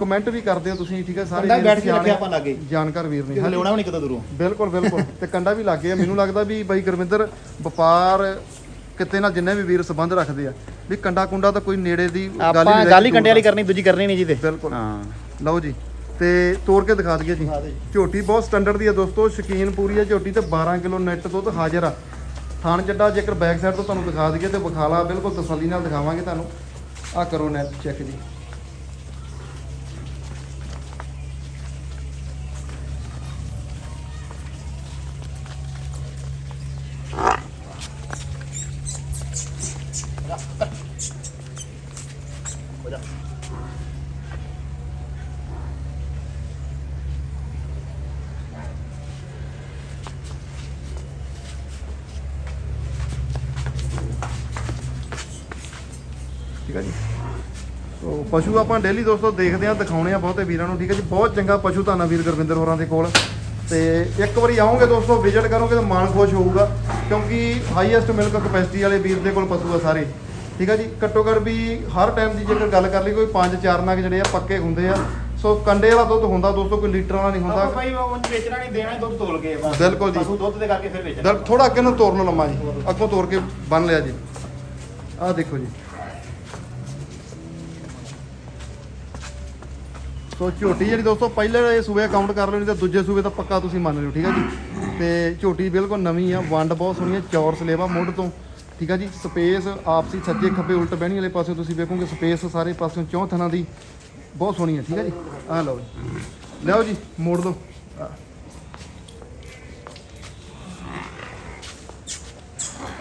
ਕਮੈਂਟ ਵੀ ਕਰਦੇ ਹੋ ਤੁਸੀਂ ਠੀਕ ਹੈ? ਸਾਰੇ ਕੰਡਾ ਬੈਠ ਕੇ ਸਿਆਣੇ- ਰੱਖਿਆ ਆਪਾਂ ਲਾਗੇ। ਜਾਣਕਾਰ ਵੀਰ ਨੇ। ਲਿਆਉਣਾ ਵੀ ਨਹੀਂ ਕਿਤੇ ਦੂਰੋਂ। ਬਿਲਕੁਲ ਬਿਲਕੁਲ। ਤੇ ਕੰਡਾ ਵੀ ਲੱਗ ਗਿਆ। ਮੈਨੂੰ ਲੱਗਦਾ ਵੀ ਬਾਈ ਗੁਰਵਿੰਦਰ ਵਪਾਰ ਕਿਤੇ ਨਾਲ ਜਿੰਨੇ ਵੀ ਵੀਰ ਸੰਬੰਧ ਰੱਖਦੇ ਆ ਵੀ ਕੰਡਾ ਕੁੰਡਾ ਤਾਂ ਕੋਈ ਨੇੜੇ ਦੀ ਗੱਲ ਨਹੀਂ ਗੱਲ ਹੀ ਕੰਡੇ ਵਾਲੀ ਕਰਨੀ ਦੂਜੀ ਕਰਨੀ ਨਹੀਂ ਜੀ ਤੇ। ਬਿਲਕੁਲ। ਹਾਂ। ਲਓ ਜੀ ਤੇ ਤੋੜ ਕੇ ਦਿਖਾ ਦਈਏ ਜੀ। ਝੋਟੀ ਬਹੁਤ ਸਟੈਂਡਰਡ ਦੀ ਹੈ ਦੋਸਤੋ ਸ਼ਕੀਨ ਪੂਰੀ ਹੈ ਝੋਟੀ ਤੇ 12 ਕਿਲੋ ਨੈਟ ਦੁੱਧ ਹਾਜ਼ਰ ਆ। ਥਾਣ ਚੱਡਾ ਜੇਕਰ ਬੈਕ ਸਾਈਡ ਤੋਂ ਤੁਹਾਨੂੰ ਦਿਖਾ ਦਈਏ ਤੇ ਵਿਖਾਲਾ ਬਿਲਕੁਲ ਤਸੱਲੀ ਨਾਲ ਦਿਖਾਵਾਂਗੇ ਤੁਹਾਨੂੰ। ਆ ਕਰੋ ਨੈਟ ਚੈੱਕ ਜੀ। ਠੀਕ ਹੈ ਜੀ। ਸੋ ਪਸ਼ੂ ਆਪਾਂ ਡੇਲੀ ਦੋਸਤੋ ਦੇਖਦੇ ਆ ਦਿਖਾਉਣੇ ਆ ਬਹੁਤੇ ਵੀਰਾਂ ਨੂੰ ਠੀਕ ਹੈ ਜੀ। ਬਹੁਤ ਚੰਗਾ ਪਸ਼ੂ ਧਾਨਾ ਵੀਰ ਗੁਰਵਿੰਦਰ ਹੋਰਾਂ ਦੇ ਕੋਲ। ਤੇ ਇੱਕ ਵਾਰੀ ਆਓਗੇ ਦੋਸਤੋ ਵਿਜ਼ਿਟ ਕਰੋਗੇ ਤਾਂ ਮਨ ਖੁਸ਼ ਹੋਊਗਾ ਕਿਉਂਕਿ ਹਾਈਐਸਟ ਮਿਲਕ ਕਪੈਸਿਟੀ ਵਾਲੇ ਵੀਰ ਦੇ ਕੋਲ ਪਸ਼ੂ ਆ ਸਾਰੇ। ਠੀਕ ਹੈ ਜੀ ਘੱਟੋ ਘੱਟ ਵੀ ਹਰ ਟਾਈਮ ਦੀ ਜੇਕਰ ਗੱਲ ਕਰ ਲਈ ਕੋਈ 5-4 ਨਗ ਜਿਹੜੇ ਆ ਪੱਕੇ ਹੁੰਦੇ ਆ। ਸੋ ਕੰਡੇ ਵਾਲਾ ਦੁੱਧ ਹੁੰਦਾ ਦੋਸਤੋ ਕੋਈ ਲੀਟਰ ਵਾਲਾ ਨਹੀਂ ਹੁੰਦਾ। ਭਾਈ ਉਹ ਵੇਚਣਾ ਨਹੀਂ ਦੇਣਾ ਦੁੱਧ ਤੋਲ ਕੇ ਬਸ ਬਿਲਕੁਲ ਜੀ। ਪਸ਼ੂ ਦੁੱਧ ਦੇ ਕਰਕੇ ਫਿਰ ਵੇਚਣਾ। ਥੋੜਾ ਅੱਗੇ ਨੂੰ ਤੋਰਨ ਲੰਮਾ ਜੀ। ਅੱਗੋਂ ਤੋਰ ਕੇ ਬੰਨ ਲਿਆ ਜੀ। ਆਹ ਦੇਖੋ ਜੀ। ਸੋ ਝੋਟੀ ਜਿਹੜੀ ਦੋਸਤੋ, ਪਹਿਲੇ ਇਹ ਸੂਬੇ ਕਾਊਂਟ ਕਰ ਲਓ ਨਹੀਂ ਤਾਂ ਦੂਜੇ ਸੂਬੇ ਤਾਂ ਪੱਕਾ ਤੁਸੀਂ ਮੰਨ ਲਿਓ, ਠੀਕ ਆ ਜੀ? ਤੇ ਝੋਟੀ ਬਿਲਕੁਲ ਨਵੀਂ ਆ, ਵੰਡ ਬਹੁਤ ਸੋਹਣੀ ਹੈ ਚੌਰ ਸਲੇਵਾ ਮੁੱਢ ਤੋਂ, ਠੀਕ ਹੈ ਜੀ? ਸਪੇਸ ਆਪਸੀ ਸੱਜੇ ਖੱਬੇ ਉਲਟ ਬਹਿਣੀ ਵਾਲੇ ਪਾਸੇ ਤੁਸੀਂ ਵੇਖੋਗੇ, ਸਪੇਸ ਸਾਰੇ ਪਾਸਿਓਂ ਚੌਂ ਥਣਾ ਦੀ ਬਹੁਤ ਸੋਹਣੀ ਹੈ ਠੀਕ ਹੈ ਜੀ? ਆ ਲਓ ਜੀ। ਲਿਆਓ ਜੀ, ਮੋੜ ਦਿਓ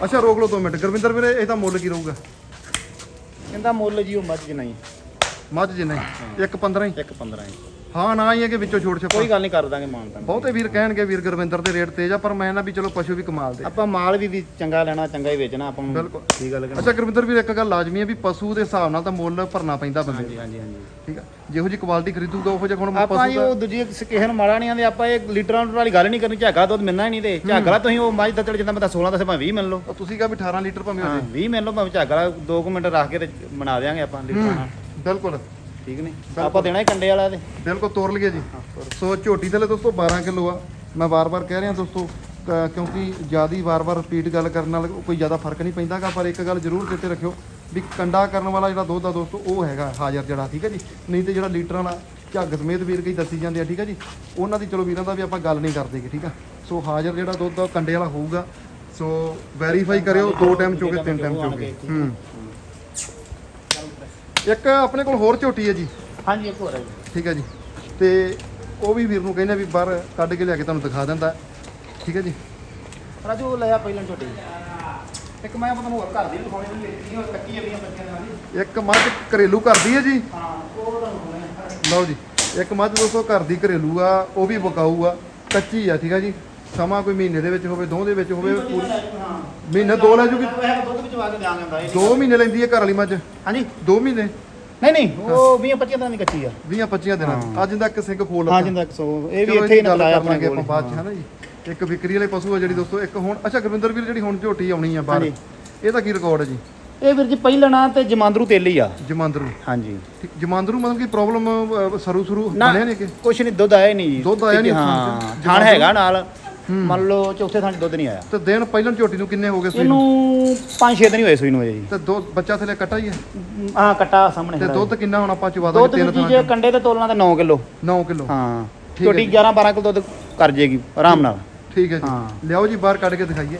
ਅੱਛਾ, ਰੋਕ ਲਓ 2 ਮਿੰਟ। ਗੁਰਵਿੰਦਰ ਵੀਰੇ ਇਹਦਾ ਮੁੱਲ ਕੀ ਰਹੂਗਾ? ਇਹਦਾ ਮੁੱਲ ਜੀ ਉਹ ਮੱਝ ਜਿੰਨਾ ਹੀ ਮੱਝ ਜਿੰਨਾ ਇੱਕ 15 ਹੀ। ਇੱਕ 15 ਹੀ। ਹਾਂ ਨਾ ਹੀ ਹੈ ਕਿ ਵਿੱਚੋਂ ਛੋੜ ਛੱਪਾ। ਕੋਈ ਗੱਲ ਨਹੀਂ ਕਰ ਦਾਂਗੇ ਮਾਨਤਾ ਬਹੁਤੇ ਵੀਰ ਕਹਿਣਗੇ ਵੀਰ ਗੁਰਵਿੰਦਰ ਦੇ ਰੇਟ ਤੇਜ਼ ਆ ਪਰ ਮੈਂ ਨਾ ਵੀ ਚਲੋ ਪਸ਼ੂ ਵੀ ਕਮਾਲ ਦੇ। ਆਪਾਂ ਮਾਲ ਵੀ ਵੀ ਚੰਗਾ ਲੈਣਾ ਚੰਗਾ ਹੀ ਵੇਚਣਾ ਆਪਾਂ ਨੂੰ ਬਿਲਕੁਲ। ਠੀਕ ਗੱਲ ਹੈ ਅੱਛਾ ਗੁਰਵਿੰਦਰ ਵੀਰ ਇੱਕ ਗੱਲ ਲਾਜ਼ਮੀ ਹੈ ਵੀ ਪਸ਼ੂ ਦੇ ਹਿਸਾਬ ਨਾਲ ਤਾਂ ਮੁੱਲ ਭਰਨਾ ਪੈਂਦਾ ਬੰਦੇ ਨੂੰ। ਹਾਂਜੀ ਹਾਂਜੀ ਠੀਕ ਆ? ਜਿਹੋ ਜੀ ਕੁਆਲਿਟੀ ਖਰੀਦੂਗਾ ਉਹੋ ਜਿਹਾ ਹੁਣ ਆਪਾਂ ਜੀ ਪਸ਼ੂ ਦਾ ਉਹ ਦੂਜੀ ਕਿਸੇ ਨੂੰ ਮਾੜਾ ਨਹੀਂ ਆਂਦੇ ਆਪਾਂ ਇਹ ਲੀਟਰਾਂ ਵਾਲੀ ਗੱਲ ਨਹੀਂ ਕਰਨੀ ਝਾਗਾ ਦੁੱਧ ਮਿਲਣਾ ਹੀ ਨਹੀਂ ਤੇ। ਝਾਗਾ ਤੁਸੀਂ ਉਹ ਮੱਝ ਦਾ ਚਲ ਜਿੰਦਾ ਬੰਦਾ 16 ਦੱਸੇ ਭਾਵੇਂ 20 ਮਿਲ ਲਓ। ਤਾਂ ਤੁਸੀਂ ਕਹਾ ਵੀ 18 ਲੀਟਰ ਭਾਵੇਂ ਹੋ ਹਾਂ 20 ਮਿਲ ਲਓ ਭਾਵੇਂ ਝਾਗਾ ਵਾਲਾ 2 ਮਿੰਟ ਰੱਖ ਕੇ ਤੇ ਬਣਾ ਦੇਾਂਗੇ ਆਪਾਂ ਲੀਟਰਾਂ ਨਾਲ। ਜੇ ਬਿਲਕੁਲ। ਠੀਕ ਨਹੀਂ? ਆਪਾਂ ਦੇਣਾ ਹੀ ਕੰਡੇ ਵਾਲਾ ਤੇ ਬਿਲਕੁਲ ਤੋਰ ਲਈਏ ਜੀ। ਸੋ ਝੋਟੀ ਥੱਲੇ ਦੋਸਤੋ 12 ਕਿਲੋ ਆ। ਮੈਂ ਵਾਰ-ਵਾਰ ਕਹਿ ਰਿਹਾ ਦੋਸਤੋ ਕਿਉਂਕਿ ਜਿਆਦੀ ਵਾਰ-ਵਾਰ ਰਿਪੀਟ ਗੱਲ ਕਰਨ ਨਾਲ ਕੋਈ ਜ਼ਿਆਦਾ ਫ਼ਰਕ ਨਹੀਂ ਪੈਂਦਾਗਾ ਪਰ ਇੱਕ ਗੱਲ ਜ਼ਰੂਰ ਚੇਤੇ ਰੱਖਿਓ ਵੀ ਕੰਡਾ ਕਰਨ ਵਾਲਾ ਜਿਹੜਾ ਦੁੱਧ ਆ ਦੋਸਤੋ ਉਹ ਹੈਗਾ ਹਾਜ਼ਰ ਜਿਹੜਾ ਠੀਕ ਹੈ ਜੀ? ਨਹੀਂ ਤੇ ਜਿਹੜਾ ਲੀਟਰਾਂ ਵਾਲਾ ਝੱਗ ਸਮੇਤ ਵੀਰ ਕਈ ਦੱਸੀ ਜਾਂਦੇ ਆ ਠੀਕ ਹੈ ਜੀ? ਉਹਨਾਂ ਦੀ ਚਲੋ ਵੀਰਾਂ ਦਾ ਵੀ ਆਪਾਂ ਗੱਲ ਨਹੀਂ ਕਰਦੇਗੇ ਠੀਕ ਆ? ਸੋ ਹਾਜ਼ਰ ਜਿਹੜਾ ਦੁੱਧ ਆ ਕੰਡੇ ਵਾਲਾ ਹੋਊਗਾ। ਸੋ ਵੈਰੀਫਾਈ ਕਰਿਓ ਦੋ ਟਾਈਮ ਚੋਗੇ ਤਿੰਨ ਟਾਈਮ ਚੋਗੇ। ਹੂੰ। ਇੱਕ ਆਪਣੇ ਕੋਲ ਹੋਰ ਝੋਟੀ ਹੈ ਜੀ। ਹਾਂਜੀ ਇੱਕ ਹੋਰ ਹੈ ਜੀ। ਠੀਕ ਹੈ ਜੀ। ਤੇ ਉਹ ਵੀ ਵੀਰ ਨੂੰ ਕਹਿੰਦੇ ਵੀ ਬਾਹਰ ਕੱਢ ਕੇ ਲਿਆ ਕੇ ਤੁਹਾਨੂੰ ਦਿਖਾ ਦਿੰਦਾ। ਠੀਕ ਹੈ ਜੀ। ਰਾਜੂ ਲਿਆ ਪਹਿਲਾਂ ਝੋਟੀ। ਇੱਕ ਮੈਂ ਤੁਹਾਨੂੰ ਹੋਰ ਘਰ ਦੀ ਦਿਖਾਉਣੀ ਵੇਚਣੀ ਹੋਰ ਕੱਚੀ ਜਵੀਆਂ ਬੱਚਿਆਂ ਨਾਲ ਇੱਕ ਮੱਝ ਘਰੇਲੂ ਕਰਦੀ ਹੈ ਜੀ। ਹਾਂ ਉਹ ਤੁਹਾਨੂੰ ਲਓ ਜੀ ਇੱਕ ਮੱਝ ਦੋਸਤੋ ਘਰ ਦੀ ਘਰੇਲੂ ਆ ਉਹ ਵੀ ਬਕਾਊ ਆ ਕੱਚੀ ਆ ਠੀਕ ਹੈ ਜੀ। ਸਮਾਂ ਕੋਈ ਮਹੀਨੇ ਦੇ ਵਿੱਚ ਹੋਵੇ ਦੋ ਦੇ ਵਿੱਚ ਹੋਵੇ ਪੂਰੀ ਮਹੀਨਾ ਦੋ ਲੈ ਜੂਗੀ? ਦੁੱਧ ਵਿੱਚ ਵਾ ਕੇ ਦਿਆਂਗੇ ਹੁੰਦਾ ਇਹ ਦੋ ਮਹੀਨੇ ਲੈਂਦੀ ਹੈ ਘਰ ਵਾਲੀ ਮੱਝ? ਹਾਂਜੀ। ਦੋ ਮਹੀਨੇ? ਨਹੀਂ ਨਹੀਂ ਉਹ 20 25 ਦਿਨਾਂ ਦੀ ਕੱਚੀ ਆ। 20 25 ਦਿਨਾਂ। ਅੱਜ ਦਾ ਇੱਕ ਸਿੰਘ ਫੋਲ ਹਾਂ ਜਿੰਦਾ 100 ਇਹ ਵੀ ਇੱਥੇ ਹੀ ਨਕਲਾਇਆ ਕਰ ਆਪਣੇ ਕੋਲ। ਬਾਅਦ ਚ ਹੈ ਨਾ ਜੀ? ਇੱਕ ਵਿਕਰੀ ਵਾਲੇ ਪਸ਼ੂ ਆ ਜਿਹੜੀ ਦੋਸਤੋ ਇੱਕ ਹੁਣ ਅੱਛਾ ਗੁਰਵਿੰਦਰ ਵੀਰ ਜਿਹੜੀ ਹੁਣ ਝੋਟੀ ਆਉਣੀ ਆ ਬਾਹਰ। ਇਹਦਾ ਕੀ ਰਿਕਾਰਡ ਹੈ ਜੀ? ਇਹ ਵੀਰ ਜੀ ਪਹਿਲਣਾ ਤੇ ਜਮਾਂਦਰੂ ਤੇਲ ਆ। ਜਮਾਂਦਰੂ। ਹਾਂਜੀ। ਜਮਾਂਦਰੂ ਮਤਲਬ ਕਿ ਪ੍ਰੋਬਲਮ ਸਰੂ ਸਰੂ ਨਾ ਬਣਿਆ ਨਹੀਂ ਕਿ ਕੁਛ ਨਹੀਂ ਦੁੱਧ ਆਇਆ ਨਹੀਂ ਦੁੱਧ ਆਇਆ ਨਹੀਂ ਹਾਂ। ਥਾਣ ਹੈਗਾ ਨਾਲ। ਮੰਨ ਲਓ ਚੌਥੇ ਥਾਂ 'ਚ ਦੁੱਧ ਨਹੀਂ ਆਇਆ। ਤੇ ਦਿਨ ਪਹਿਲਾਂ ਝੋਟੀ ਨੂੰ ਕਿੰਨੇ ਹੋ ਗਏ ਸੂਈ ਨੂੰ? ਇਹਨੂੰ 5-6 ਦਿਨ ਹੀ ਹੋਏ ਸੂਈ ਨੂੰ ਅਜੇ ਜੀ। ਤੇ ਦੋ ਬੱਚਾ ਥਲੇ ਕੱਟਾ ਹੀ ਹੈ? ਹਾਂ ਕੱਟਾ ਸਾਹਮਣੇ ਤੇ ਖੜਾ ਦੁੱਧ ਕਿੰਨਾ ਹੁਣ ਆਪਾਂ ਚਵਾ ਜੀ। ਦੁੱਧ ਦਾਂਗੇ ਤਿੰਨ ਜੀ ਜੇ ਕੰਡੇ ਤੇ ਤੋਲਣਾ ਤੇ 9 ਕਿਲੋ। 9 ਕਿਲੋ। ਹਾਂ ਠੀਕ ਹੈ ਛੋਟੀ ਜੀ। 11-12 ਕਿਲੋ ਦੁੱਧ ਕਰ ਜੇਗੀ ਆਰਾਮ ਨਾਲ। ਠੀਕ ਹੈ ਜੀ। ਹਾਂ। ਲਿਆਓ ਜੀ ਬਾਹਰ ਕੱਢ ਕੇ ਦਿਖਾਈਏ।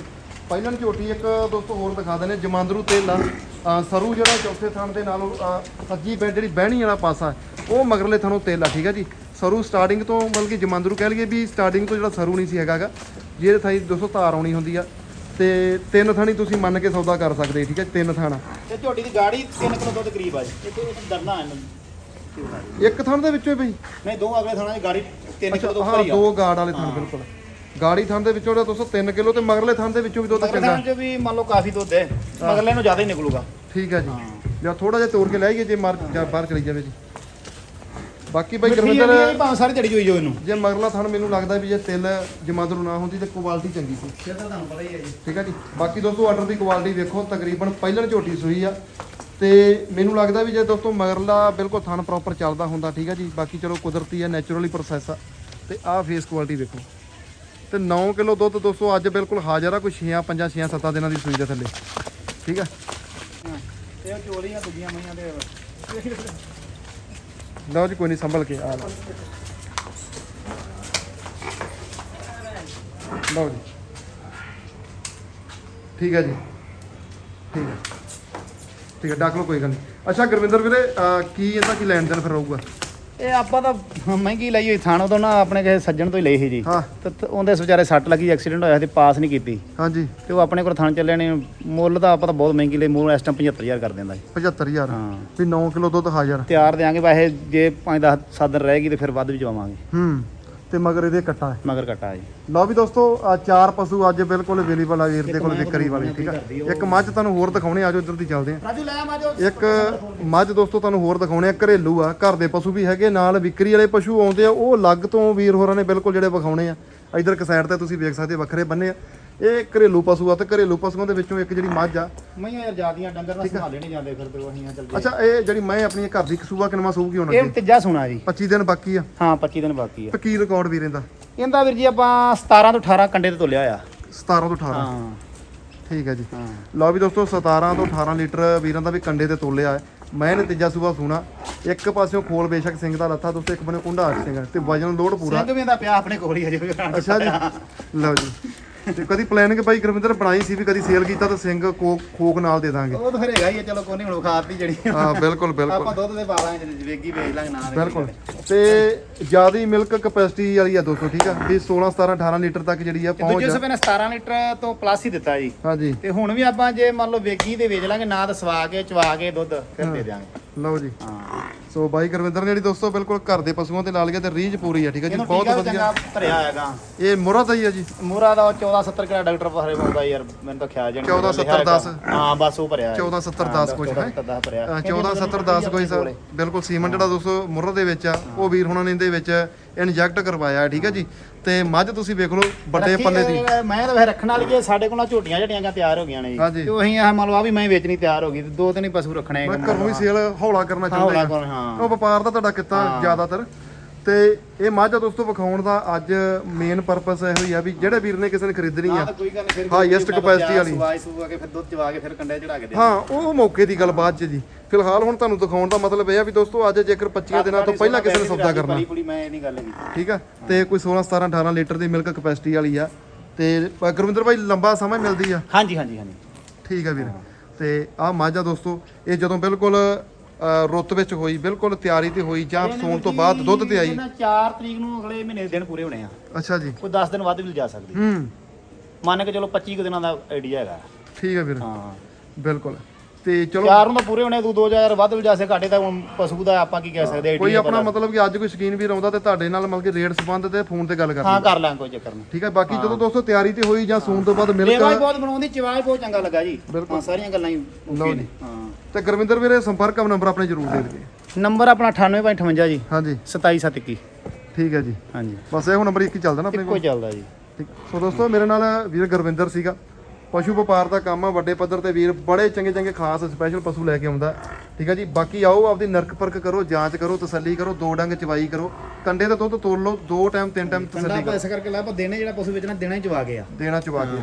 ਪਹਿਲਾਂ ਝੋਟੀ ਇੱਕ ਦੋਸਤੋ ਹੋਰ ਦਿਖਾ ਦਿੰਦੇ ਜਮਾਂਦਰੂ ਤੇਲ ਆ। ਅ, ਸਰੂ ਜਿਹੜਾ ਚੌਥੇ ਥਣ ਦੇ ਨਾਲੋਂ ਅ, ਸੱਜੀ ਬੈ ਜਿਹੜੀ ਬਹਿਣੀ ਵਾਲਾ ਪਾਸਾ ਹੈ, ਉਹ ਮਗਰਲੇ ਥਣੋਂ ਤੇਲ ਆ ਠੀਕ ਹੈ ਜੀ। ਸਰੂ ਸਟਾਰਟਿੰਗ ਤੋਂ ਮਤਲਬ ਕਿ ਜਮਾਂਦਰੂ ਕਹਿ ਲਈਏ ਵੀ ਸਟਾਰਟਿੰਗ ਤੋਂ ਜਿਹੜਾ ਸਰੂ ਨਹੀਂ ਸੀ ਹੈਗਾਗਾ ਜਿਹਦੇ ਥਾਈ ਦੋਸਤੋ ਧਾਰ ਆਉਣੀ ਹੁੰਦੀ ਆ ਤੇ ਤਿੰਨ ਥਣੀ ਤੁਸੀਂ ਮੰਨ ਕੇ ਸੌਦਾ ਕਰ ਸਕਦੇ ਠੀਕ ਹੈ ਤਿੰਨ ਥਣ। ਤੇ ਝੋਟੀ ਦੀ ਗਾੜੀ 3 ਕਿਲੋ ਦੁੱਧ ਕਰੀਬ ਆ ਜੀ। ਤੋਂ ਡਰਨਾ ਹੈ ਇੱਕ ਥਣ ਦੇ ਵਿੱਚੋਂ ਬਈ। ਨਹੀਂ ਦੋ ਅਗਲੇ ਥਾਣਾ ਦੀ ਗਾੜੀ 3 ਅੱਛਾ ਕਿਲੋ ਤੋਂ ਉੱਪਰ ਹੀ ਆ। ਦੋ ਗਾਰਡ ਵਾਲੇ ਥਣ ਬਿਲਕੁਲ। ਗਾੜੀ ਥਣ ਦੇ ਵਿੱਚੋਂ ਜਿਹੜਾ ਦੋਸਤੋ 3 ਕਿਲੋ ਤੇ ਮਗਰਲੇ ਥਣ ਦੇ ਵਿੱਚੋਂ ਵੀ ਦੁੱਧ ਚੰਗਾ। 'ਚ ਵੀ ਮੰਨ ਲਓ ਕਾਫੀ ਦੁੱਧ ਹੈ। ਮਗਲੇ ਨੂੰ ਜ਼ਿਆਦਾ ਹੀ ਨਿਕਲੂਗਾ। ਠੀਕ ਹੈ। ਜੀ। ਲਿਆ ਥੋੜਾ ਜਿਹਾ ਤੋੜ ਕੇ ਲੈ ਆਈਏ ਜੇ ਮਾਰ ਜਾਂ ਬਾਹਰ ਚਲੀ ਜਾਵੇ ਜੀ। ਬਾਕੀ ਬਾਈ ਆ ਗੁਰਵਿੰਦਰ ਭਾਵੇਂ ਸਾਰੀ ਜੜੀ ਹੋਈ ਜੋ ਇਹਨੂੰ। ਜੇ ਮਗਰਲਾ ਥਣ ਮੈਨੂੰ ਲੱਗਦਾ ਵੀ ਜੇ ਤਿਲ ਜਮਾਂਦਰੂ ਨਾ ਹੁੰਦੀ ਤੇ ਕੁਆਲਿਟੀ ਚੰਗੀ ਸੀ। ਫਿਰ ਤਾਂ ਤੁਹਾਨੂੰ ਪਤਾ ਹੀ ਹੈ ਜੀ। ਠੀਕ ਹੈ ਜੀ? ਬਾਕੀ ਦੋਸਤੋ ਆਰਡਰ ਦੀ ਕੁਆਲਿਟੀ ਵੇਖੋ ਤਕਰੀਬਨ ਪਹਿਲਣ ਝੋਟੀ ਸੂਈ ਆ। ਤੇ ਮੈਨੂੰ ਲੱਗਦਾ ਵੀ ਜੇ ਦੋਸਤੋ ਮਗਰਲਾ ਬਿਲਕੁਲ ਥਣ ਪ੍ਰੋਪਰ ਚੱਲਦਾ ਹੁੰਦਾ ਠੀਕ ਹੈ ਜੀ? ਬਾਕੀ ਚਲੋ ਕੁਦਰਤੀ ਆ ਨੇਚਰਲੀ ਪ੍ਰੋਸੈਸ ਆ। ਤੇ ਆਹ ਫੇਸ ਕੁਆਲਿਟੀ ਵੇਖੋ। ਤੇ 9 ਕਿਲੋ ਦੁੱਧ ਦੋਸਤੋ ਅੱਜ ਬਿਲਕੁਲ ਹਾਜ਼ਰ ਆ ਕੋਈ 6 5 6 7 ਦਿਨਾਂ ਦੀ ਸੂਈ ਦੇ ਥੱਲੇ। ਠੀਕ ਆ? ਉਹ ਚੋਲੀਆਂ ਦੂਜੀਆਂ ਮਈਆਂ ਦੇ ਲਓ ਜੀ ਕੋਈ ਨਹੀਂ ਸੰਭਲ ਕੇ ਆ ਲਓ। ਲਓ ਜੀ। ਠੀਕ ਹੈ ਜੀ। ਠੀਕ ਹੈ। ਠੀਕ ਹੈ ਡਾਕ ਲਓ ਕੋਈ ਗੱਲ ਨਹੀਂ ਅੱਛਾ ਗੁਰਵਿੰਦਰ ਵੀਰੇ ਅਹ, ਕੀ ਇਹਦਾ ਕੀ ਲੈਣ ਦੇਣ ਫਿਰ ਰਹੂਗਾ? ਇਹ ਆਪਾਂ ਤਾਂ ਮਹਿੰਗੀ ਲਈ ਹੋਈ ਥਾਣੋਂ ਤੋਂ ਨਾ ਆਪਣੇ ਕਿਸੇ ਸੱਜਣ ਤੋਂ ਹੀ ਲਈ ਸੀ ਜੀ। ਹਾਂ। ਤੇ ਤੇ ਉਹਦੇ ਵਿਚਾਰੇ ਸੱਟ ਲੱਗੀ ਐਕਸੀਡੈਂਟ ਹੋਇਆ ਤੇ ਪਾਸ ਨਹੀਂ ਕੀਤੀ। ਹਾਂਜੀ। ਤੇ ਉਹ ਆਪਣੇ ਕੋਲ ਥਾਣ ਚੱਲਿਆ ਨੇ ਮੁੱਲ ਤਾਂ ਆਪਾਂ ਤਾਂ ਬਹੁਤ ਮਹਿੰਗੀ ਲਈ ਮੁੱਲ ਇਸ ਟਾਈਮ 75000 ਕਰ ਦਿੰਦਾ ਜੀ। 75000 ਹਾਂ। ਵੀ 9 ਕਿਲੋ ਦੁੱਧ ਹਾਜ਼ਰ ਤਿਆਰ ਦੇਾਂਗੇ ਵੈਸੇ ਜੇ 5-10 ਸਾਦਨ ਰਹੇਗੀ ਤੇ ਫਿਰ ਵੱਧ ਵੀ ਚਵਾਵਾਂਗੇ ਹੂੰ। ਤੇ ਮਗਰ ਇਹਦੇ ਕੱਟਾ ਹੈ। ਮਗਰ ਕਟਾ ਜੀ। ਲਓ ਵੀ ਦੋਸਤੋ ਆ ਚਾਰ ਪਸ਼ੂ ਅੱਜ ਬਿਲਕੁਲ ਅਵੇਲੇਬਲ ਆ ਵੀਰ ਦੇ ਕੋਲ ਵਿਕਰੀ ਵਾਲੇ ਠੀਕ ਆ? ਇੱਕ ਮੱਝ ਤੁਹਾਨੂੰ ਹੋਰ ਦਿਖਾਉਣੇ ਆਜੋ ਇੱਧਰ ਦੀ ਚੱਲਦੇ ਆ। ਰਾਜੂ ਲੈ ਮਾਜੋ ਇੱਕ ਮੱਝ ਦੋਸਤੋ ਤੁਹਾਨੂੰ ਹੋਰ ਦਿਖਾਉਣੇ ਆ ਘਰੇਲੂ ਆ ਘਰ ਦੇ ਪਸ਼ੂ ਵੀ ਹੈਗੇ ਨਾਲ ਵਿਕਰੀ ਵਾਲੇ ਪਸ਼ੂ ਆਉਂਦੇ ਆ ਉਹ ਅਲੱਗ ਤੋਂ ਵੀਰ ਹੋਰਾਂ ਨੇ ਬਿਲਕੁਲ ਜਿਹੜੇ ਵਿਖਾਉਣੇ ਆ। ਇਧਰ ਇੱਕ ਸਾਈਡ ਤੇ ਤੁਸੀਂ ਵੇਖ ਸਕਦੇ ਵੱਖਰੇ ਬੰਨੇ ਆ। ਇਹ ਘਰੇਲੂ ਪਸ਼ੂ ਆ ਤੇ ਘਰੇਲੂ ਪਸ਼ੂਆਂ ਦੇ ਵਿੱਚੋਂ ਇੱਕ ਜਿਹੜੀ ਮੱਝ ਆ। ਮੈਂ ਯਾਰ ਜਿਆਦੀਆਂ ਡੰਗਰ ਨਾਲ ਸੰਭਾਲੇ ਨਹੀਂ ਜਾਂਦੇ ਫਿਰ ਤੇ ਉਹ ਅਸੀਂ ਆ। ਚੱਲ ਅੱਛਾ ਇਹ ਜਿਹੜੀ ਮੈਂ ਆਪਣੀ ਘਰ ਦੀ ਸੂਆ ਕਿਨਵਾ ਸੂਗੀ ਹੁਣ ਇਹ ਅੱਗੇ ਤੀਜਾ ਸੁਣਾ ਜੀ। 25 ਦਿਨ ਬਾਕੀ ਆ। ਹਾਂ 25 ਦਿਨ ਬਾਕੀ ਆ। ਤੇ ਕੀ ਰਿਕਾਰਡ ਵੀਰੇ ਦਾ ਇਹਦਾ ਵੀਰ ਜੀ ਆਪਾਂ 17 ਤੋਂ 18 ਕੰਡੇ ਤੇ ਤੋਲਿਆ ਆ 17 ਤੋਂ 18 ਹਾਂ। ਠੀਕ ਹੈ ਜੀ। ਹਾਂ। ਲਓ ਵੀ ਦੋਸਤੋ 17 ਤੋਂ 18 ਲੀਟਰ ਵੀਰਾਂ ਦਾ ਵੀ ਕੰਡੇ ਤੇ ਤੋਲਿਆ ਹੈ। ਮੈਂ ਨੇ ਤੀਜਾ ਸੂਆ ਸੂਣਾ। ਇੱਕ ਪਾਸਿਓਂ ਖੋਲ ਬੇਸ਼ੱਕ ਸਿੰਘ ਦਾ ਲੱਥਾ ਦੋਸਤੋ ਇੱਕ ਬੰਨੇ ਕੁੰਡਾ ਸਿੰਘ ਤੇ ਵਜਨ ਲੋਡ ਪੂਰਾ। ਸਿੰਘ ਵੀ ਦਾ ਪਿਆ ਆਪਣੇ ਕੋਲ ਹੀ ਅਜੇ ਅੱਛਾ ਜੀ। ਲਓ ਜੀ। ਤੇ ਕਦੀ ਪਲਾਨਿੰਗ ਭਾਈ ਗੁਰਵਿੰਦਰ ਬਣਾਈ ਸੀ ਵੀ ਕਦੀ ਸੇਲ ਕੀਤਾ ਤਾਂ ਸਿੰਘ ਕੋਕ ਖੋਕ ਨਾਲ ਦੇ ਦਾਂਗੇ। ਉਹ ਤਾਂ ਫਿਰ ਹੈਗਾ ਹੀ ਆ ਚਲੋ ਕੋਈ ਨਹੀਂ ਹੁਣ ਖਾਤੀ ਜਿਹੜੀ ਹਾਂ ਬਿਲਕੁਲ ਬਿਲਕੁਲ। ਆਪਾਂ ਦੁੱਧ ਦੇ ਪਾ ਲਾਂਗੇ ਜੇ ਵੇਗੀ ਵੇਚ ਲਾਂਗੇ ਨਾ ਵੇਗੀ ਬਿਲਕੁਲ। ਤੇ ਜਿਆਦੀ ਮਿਲਕ ਕਪੈਸਿਟੀ ਵਾਲੀ ਆ ਦੋਸਤੋ ਠੀਕ ਆ? ਵੀ 16 17 18 ਲੀਟਰ ਤੱਕ ਜਿਹੜੀ ਆ ਪਹੁੰਚ ਦੂਜੇ ਨੇ 17 ਲੀਟਰ ਤੋਂ ਪਲੱਸ ਹੀ ਦਿੱਤਾ ਜੀ। ਹਾਂਜੀ। ਤੇ ਹੁਣ ਵੀ ਆਪਾਂ ਜੇ ਮੰਨ ਲਓ ਵੇਗੀ ਤੇ ਵੇਚ ਲਾਂਗੇ ਨਾ ਤਾਂ ਸਵਾ ਕੇ ਚਵਾ ਕੇ ਦੁੱਧ ਫਿਰ ਦੇ ਦਿਆਂਗੇ। ਲਓ ਜੀ। ਹਾਂ। ਸੋ ਬਾਈ ਗੁਰਵਿੰਦਰ ਨੇ ਜਿਹੜੀ ਦੋਸਤੋ ਬਿਲਕੁਲ ਘਰ ਦੇ ਪਸ਼ੂਆਂ ਤੇ ਲਾ ਲਿਆ ਤੇ ਰੀਝ ਪੂਰੀ ਆ ਠੀਕ ਆ ਜੀ? ਬਹੁਤ ਵਧੀਆ। ਭਰਿਆ ਹੈਗਾ? ਇਹ ਮੁਰਾ ਦਾ ਹੀ ਆ ਜੀ। ਮੂਰਾ ਦਾ ਉਹ 1470 ਕਿਹੜਾ ਡਾਕਟਰ ਪਾਰੇ ਪਾਉਂਦਾ ਯਾਰ ਮੈਨੂੰ ਤਾਂ ਖਿਆਲ ਜਾਣ 14, 70, 10 ਹਾਂ ਬਸ ਉਹ ਭਰਿਆ। 14 70 10 ਕੁਝ ਹੈ 10 ਭਰਿਆ। 14 70 10 ਕੋਈ ਸਰ ਬਿਲਕੁਲ ਸੀਮਨ ਜਿਹੜਾ ਦੋਸਤੋ ਮੁਰਰ ਦੇ ਵਿੱਚ ਆ। ਉਹ ਵੀਰ ਹੁਣਾਂ ਨੇ ਇਹਦੇ ਵਿੱਚ ਇਨਜੈਕਟ ਕਰਵਾਇਆ ਠੀਕ ਹੈ ਜੀ? ਤੇ ਮੱਝ ਤੁਸੀਂ ਵੇਖ ਲਓ ਵੱਡੇ ਪੱਲੇ ਦੀ। ਮੈਂ ਤਾਂ ਵੈਸੇ ਰੱਖਣ ਵਾਲੀ ਹੈ ਸਾਡੇ ਕੋਲ ਝੋਟੀਆਂ ਝਟੀਆਂ ਤਿਆਰ ਹੋ ਗਈਆਂ ਨੇ। ਜੀ। ਤੇ ਉਹ ਆ ਮੰਨ ਲਓ ਆ ਵੀ ਮੈਂ ਵੇਚਣੀ ਤਿਆਰ ਹੋ ਗਈ ਤੇ ਦੋ ਤਿੰਨ ਹੀ ਪਸ਼ੂ ਰੱਖਣੇ ਮੈਂ ਘਰੋਂ ਹੀ ਸੇਲ ਹੌਲਾ ਕਰਨਾ ਚਾਹੁੰਦਾ ਹਾਂ। ਉਹ ਵਪਾਰ ਦਾ ਤੁਹਾਡਾ ਕਿੱਤਾ ਜ਼ਿਆਦਾਤਰ। ਤੇ ਇਹ ਮੱਝ ਦੋਸਤੋ ਵਿਖਾਉਣ ਦਾ ਅੱਜ ਮੇਨ ਪਰਪਸ ਇਹੋ ਹੀ ਆ ਵੀ ਜਿਹੜੇ ਵੀਰ ਨੇ ਕਿਸੇ ਨੇ ਖਰੀਦਣੀ ਆ Highest capacity ਵਾਲੀ। ਸਵਾਈ ਸੂਆ ਕੇ ਫਿਰ ਦੁੱਧ ਚਵਾ ਕੇ ਫਿਰ ਕੰਡੇ ਚੜਾ ਕੇ ਦੇ ਹਾਂ ਉਹ ਮੌਕੇ ਦੀ ਗੱਲ ਬਾਅਦ ਚ ਜੀ। ਫਿਲਹਾਲ ਹੁਣ ਤੁਹਾਨੂੰ ਦਿਖਾਉਣ ਦਾ ਮਤਲਬ ਇਹ ਆ ਵੀ ਦੋਸਤੋ ਅੱਜ ਜੇਕਰ 25 ਦਿਨਾਂ ਤੋਂ ਪਹਿਲਾਂ ਕਿਸੇ ਨੇ ਸੌਦਾ ਕਰਨਾ। ਪਲੀ ਪਲੀ ਮੈਂ ਇਹ ਨਹੀਂ ਗੱਲ ਕੀਤੀ। ਠੀਕ ਆ? ਤੇ ਕੋਈ 16 17 18 ਲੀਟਰ ਦੀ ਮਿਲਕ ਕਪੈਸਿਟੀ ਵਾਲੀ ਆ। ਤੇ ਗੁਰਵਿੰਦਰ ਭਾਈ ਲੰਬਾ ਸਮਾਂ ਮਿਲਦੀ ਆ? ਹਾਂਜੀ ਹਾਂਜੀ ਹਾਂਜੀ। ਠੀਕ ਆ ਵੀਰ। ਤੇ ਆ ਮਾਝਾ ਦੋਸਤੋ ਇਹ ਜਦੋਂ ਬਿਲਕੁਲ ਰੁੱਤ ਵਿੱਚ ਹੋਈ ਬਿਲਕੁਲ ਤਿਆਰੀ ਤੇ ਹੋਈ ਜਾਂ ਸੌਣ ਤੋਂ ਬਾਅਦ ਦੁੱਧ ਤੇ ਆਈ? ਇਹਨਾਂ 4 ਤਰੀਕ ਨੂੰ ਅਗਲੇ ਮਹੀਨੇ ਦੇ ਦਿਨ ਪੂਰੇ ਹੋਣੇ ਆ। ਅੱਛਾ ਜੀ। ਕੋਈ 10 ਦਿਨ ਵੱਧ ਵੀ ਜਾ ਸਕਦੀ। ਹੂੰ। ਮੰਨ ਕੇ ਚਲੋ 25 ਕੁ ਦਿਨਾਂ ਦਾ ਆਈਡੀਆ ਹੈਗਾ। ਠੀਕ ਆ ਵੀਰ। ਹਾਂ। ਬਿਲਕੁਲ। ਤੇ ਚਲੋ ਚਾਰ ਨੂੰ ਤਾਂ ਪੂਰੇ ਹੋਣੇ ਤੂੰ 2000 ਵੱਧ ਵੀ ਜਾ ਸੇ ਘਾਟੇ ਤਾਂ ਹੁਣ ਪਸ਼ੂ ਦਾ ਆਪਾਂ ਕੀ ਕਹਿ ਸਕਦੇ ਆ ਕੋਈ ਆਪਣਾ ਮਤਲਬ ਕਿ ਅੱਜ ਕੋਈ ਸ਼ਕੀਨ ਵੀਰ ਆਉਂਦਾ ਤੇ ਤੁਹਾਡੇ ਨਾਲ ਮਤਲਬ ਕਿ ਰੇਟ ਸੰਬੰਧ ਤੇ ਫੋਨ ਤੇ ਗੱਲ ਹਾਂ ਕਰਨੀ ਕਰ ਲਾਂ ਕੋਈ ਚੱਕਰ ਨਹੀਂ। ਠੀਕ ਹੈ ਬਾਕੀ ਜਦੋਂ ਦੋਸਤੋ ਤਿਆਰੀ ਤੇ ਹੋਈ ਜਾਂ ਸੂਣ ਤੋਂ ਬਾਅਦ ਲੇਵਾ ਹੀ ਮਿਲਕ ਬਹੁਤ ਬਣਾਉਂਦੀ ਚਵਾਜ ਬਹੁਤ ਚੰਗਾ ਲੱਗਾ ਜੀ। ਬਿਲਕੁਲ। ਹਾਂ ਸਾਰੀਆਂ ਗੱਲਾਂ ਹੀ ਲਓ ਜੀ। ਹਾਂ। ਤੇ ਗੁਰਵਿੰਦਰ ਵੀਰੇ ਸੰਪਰਕ ਨੰਬਰ ਆਪਣੇ ਜ਼ਰੂਰ ਦੇ ਦਿਓ। ਨੰਬਰ ਆਪਣਾ 9858 ਜੀ। ਹਾਂਜੀ। 27721 ਠੀਕ ਹੈ ਜੀ। ਹਾਂਜੀ। ਬਸ ਇਹ ਹੁਣ ਨੰਬਰ ਇੱਕ ਹੀ ਚੱਲਦਾ ਨਾ ਆਪਣੇ ਇੱਕੋ ਕੋਲ? ਚੱਲਦਾ ਜੀ। ਸੋ ਦੋਸਤੋ ਮੇਰੇ ਨਾਲ ਵੀਰ ਗੁਰਵਿੰਦਰ ਸੀਗਾ। ਪਸ਼ੂ ਵਪਾਰ ਦਾ ਕੰਮ ਆ ਵੱਡੇ ਪੱਧਰ ਤੇ ਵੀਰ ਬੜੇ ਚੰਗੇ ਚੰਗੇ ਖਾਸ ਸਪੈਸ਼ਲ ਪਸ਼ੂ ਲੈ ਕੇ ਆਉਂਦਾ। ਠੀਕ ਹੈ ਜੀ? ਬਾਕੀ ਆਓ ਆਪਦੀ ਨਰਕ ਪਰਖ ਕਰੋ ਜਾਂਚ ਕਰੋ ਤਸੱਲੀ ਕਰੋ ਦੋ ਡੰਗ ਚਵਾਈ ਕਰੋ। ਕੰਡੇ ਦਾ ਦੁੱਧ ਤੋਲ ਲਓ ਦੋ ਟਾਈਮ ਤਿੰਨ ਟਾਈਮ ਤਸੱਲੀ ਕਰੋ। ਪੈਸਾ ਕਰਕੇ ਲਾ ਆਪਾਂ ਦੇਣੇ ਜਿਹੜਾ ਪਸ਼ੂ ਵੇਚਣਾ ਦੇਣਾ ਹੀ ਚਵਾ ਕੇ ਆ। ਦੇਣਾ ਚਵਾ ਕੇ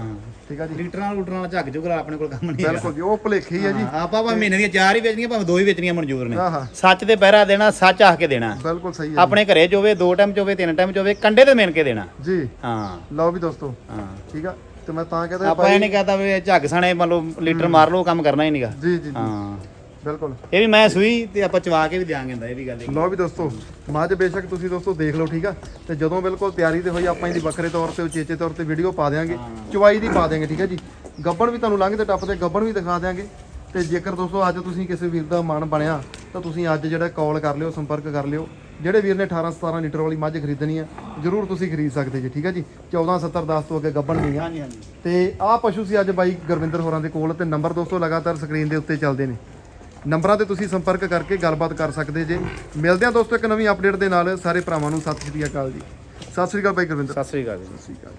ਠੀਕ ਹੈ ਜੀ? ਲੀਟਰ ਨਾਲ ਲੂਟਰ ਨਾਲ ਝੱਗ ਝੁਗਰਾ ਆਪਣੇ ਕੋਲ ਕੰਮ ਨਹੀਂ ਬਿਲਕੁਲ ਜੀ ਉਹ ਭੁਲੇਖੇ ਹੀ ਆ ਜੀ। ਆਪਾਂ ਭਾਵੇਂ ਮਹੀਨੇ ਦੀਆਂ ਚਾਰ ਹੀ ਵੇਚਣੀਆਂ ਭਾਵੇਂ ਦੋ ਹੀ ਵੇਚਣੀਆਂ ਮਨਜ਼ੂਰ ਨੇ। ਸੱਚ ਤੇ ਪਹਿਰਾ ਦੇਣਾ ਸੱਚ ਆਖ ਕੇ ਦੇਣਾ। ਬਿਲਕੁਲ ਸਹੀ ਹੈ ਆਪਣੇ ਘਰੇ ਜੋਵੇ ਦੋ ਟਾਈਮ ਚੋਵੇ ਤਿੰਨ ਟਾਈਮ ਚੋਵੇ ਕੰਡੇ ਤੇ ਮਿਣ ਕੇ ਦੇਣਾ। ਜੀ। ਹਾਂ। ਲਓ ਵੀ ਦੋਸਤੋ। ਹਾਂ। ਠੀਕ ਆ? ਤੇ ਮੈਂ ਤਾਂ ਕਹਿੰਦਾ ਆਪਾਂ ਇਹ ਨਹੀਂ ਕਹਤਾ ਵੀ ਝੱਗ ਸਣੇ ਮੰਨ ਲਓ ਲੀਟਰ ਮਾਰ ਲਓ ਕੰਮ ਕਰਨਾ ਹੀ ਨਹੀਂਗਾ। ਜੀ ਜੀ ਹਾਂ। ਬਿਲਕੁਲ। ਇਹ ਵੀ ਮੈਂ ਸੂਈ ਤੇ ਆਪਾਂ ਚਵਾ ਕੇ ਵੀ ਦਿਆਂਗੇ ਇਹ ਵੀ ਗੱਲ ਹੈ ਲਓ ਵੀ ਦੋਸਤੋ ਮੱਝ ਬੇਸ਼ੱਕ ਤੁਸੀਂ ਦੋਸਤੋ ਦੇਖ ਲਓ ਠੀਕ ਆ? ਤੇ ਜਦੋਂ ਬਿਲਕੁਲ ਤਿਆਰੀ ਤੇ ਹੋਈ ਆਪਾਂ ਇਹਦੀ ਵੱਖਰੇ ਤੌਰ ਤੇ ਉਚੇਚੇ ਤੌਰ ਤੇ ਵੀਡੀਓ ਪਾ ਦੇਾਂਗੇ ਚੁਵਾਈ ਦੀ ਪਾ ਦੇਾਂਗੇ ਠੀਕ ਆ ਜੀ? ਗੱਬਣ ਵੀ ਤੁਹਾਨੂੰ ਲੰਘ ਤੇ ਟੱਪ ਤੇ ਗੱਬਣ ਵੀ ਦਿਖਾ ਦੇਾਂਗੇ ਤੇ ਜੇਕਰ ਦੋਸਤੋ ਅੱਜ ਤੁਸੀਂ ਕਿਸੇ ਵੀਰ ਦਾ ਮਨ ਬਣਿਆ ਤਾਂ ਤੁਸੀਂ ਅੱਜ ਜਿਹੜਾ ਕਾਲ ਕਰ ਲਿਓ ਸੰਪਰਕ ਕਰ ਲਿਓ। ਜਿਹੜੇ ਵੀਰ ਨੇ 18 17 ਲੀਟਰ ਵਾਲੀ ਮੱਝ ਖਰੀਦਣੀ ਆ ਜਰੂਰ ਤੁਸੀਂ ਖਰੀਦ ਸਕਦੇ ਜੀ ਠੀਕ ਆ ਜੀ? 14 70 10 ਤੋਂ ਅੱਗੇ ਗੱਬਣ ਨਹੀਂ ਆ। ਹਾਂਜੀ ਹਾਂਜੀ। ਤੇ ਆਹ ਪਸ਼ੂ ਸੀ ਅੱਜ ਬਾਈ ਗੁਰਵਿੰਦਰ ਹੋਰਾਂ ਦੇ ਕੋਲ ਤੇ ਨੰਬਰ ਦੋਸਤੋ ਲਗਾਤਾਰ ਸਕਰੀਨ ਦੇ ਉੱਤੇ ਚੱਲਦੇ ਨੇ। ਨੰਬਰਾਂ ਤੇ ਤੁਸੀਂ ਸੰਪਰਕ ਕਰਕੇ ਗੱਲਬਾਤ ਕਰ ਸਕਦੇ ਜੇ। ਮਿਲਦੇ ਆ ਦੋਸਤੋ ਇੱਕ ਨਵੀਂ ਅਪਡੇਟ ਦੇ ਨਾਲ। ਸਾਰੇ ਭਰਾਵਾਂ ਨੂੰ ਸਤਿ ਸ਼੍ਰੀ ਅਕਾਲ ਜੀ। ਸਤਿ ਸ਼੍ਰੀ ਅਕਾਲ ਬਾਈ ਗੁਰਵਿੰਦਰ। ਸਤਿ ਸ੍ਰੀ ਅਕਾਲ ਜੀ। ਸਤਿ ਸ਼੍ਰੀ ਅਕਾਲ।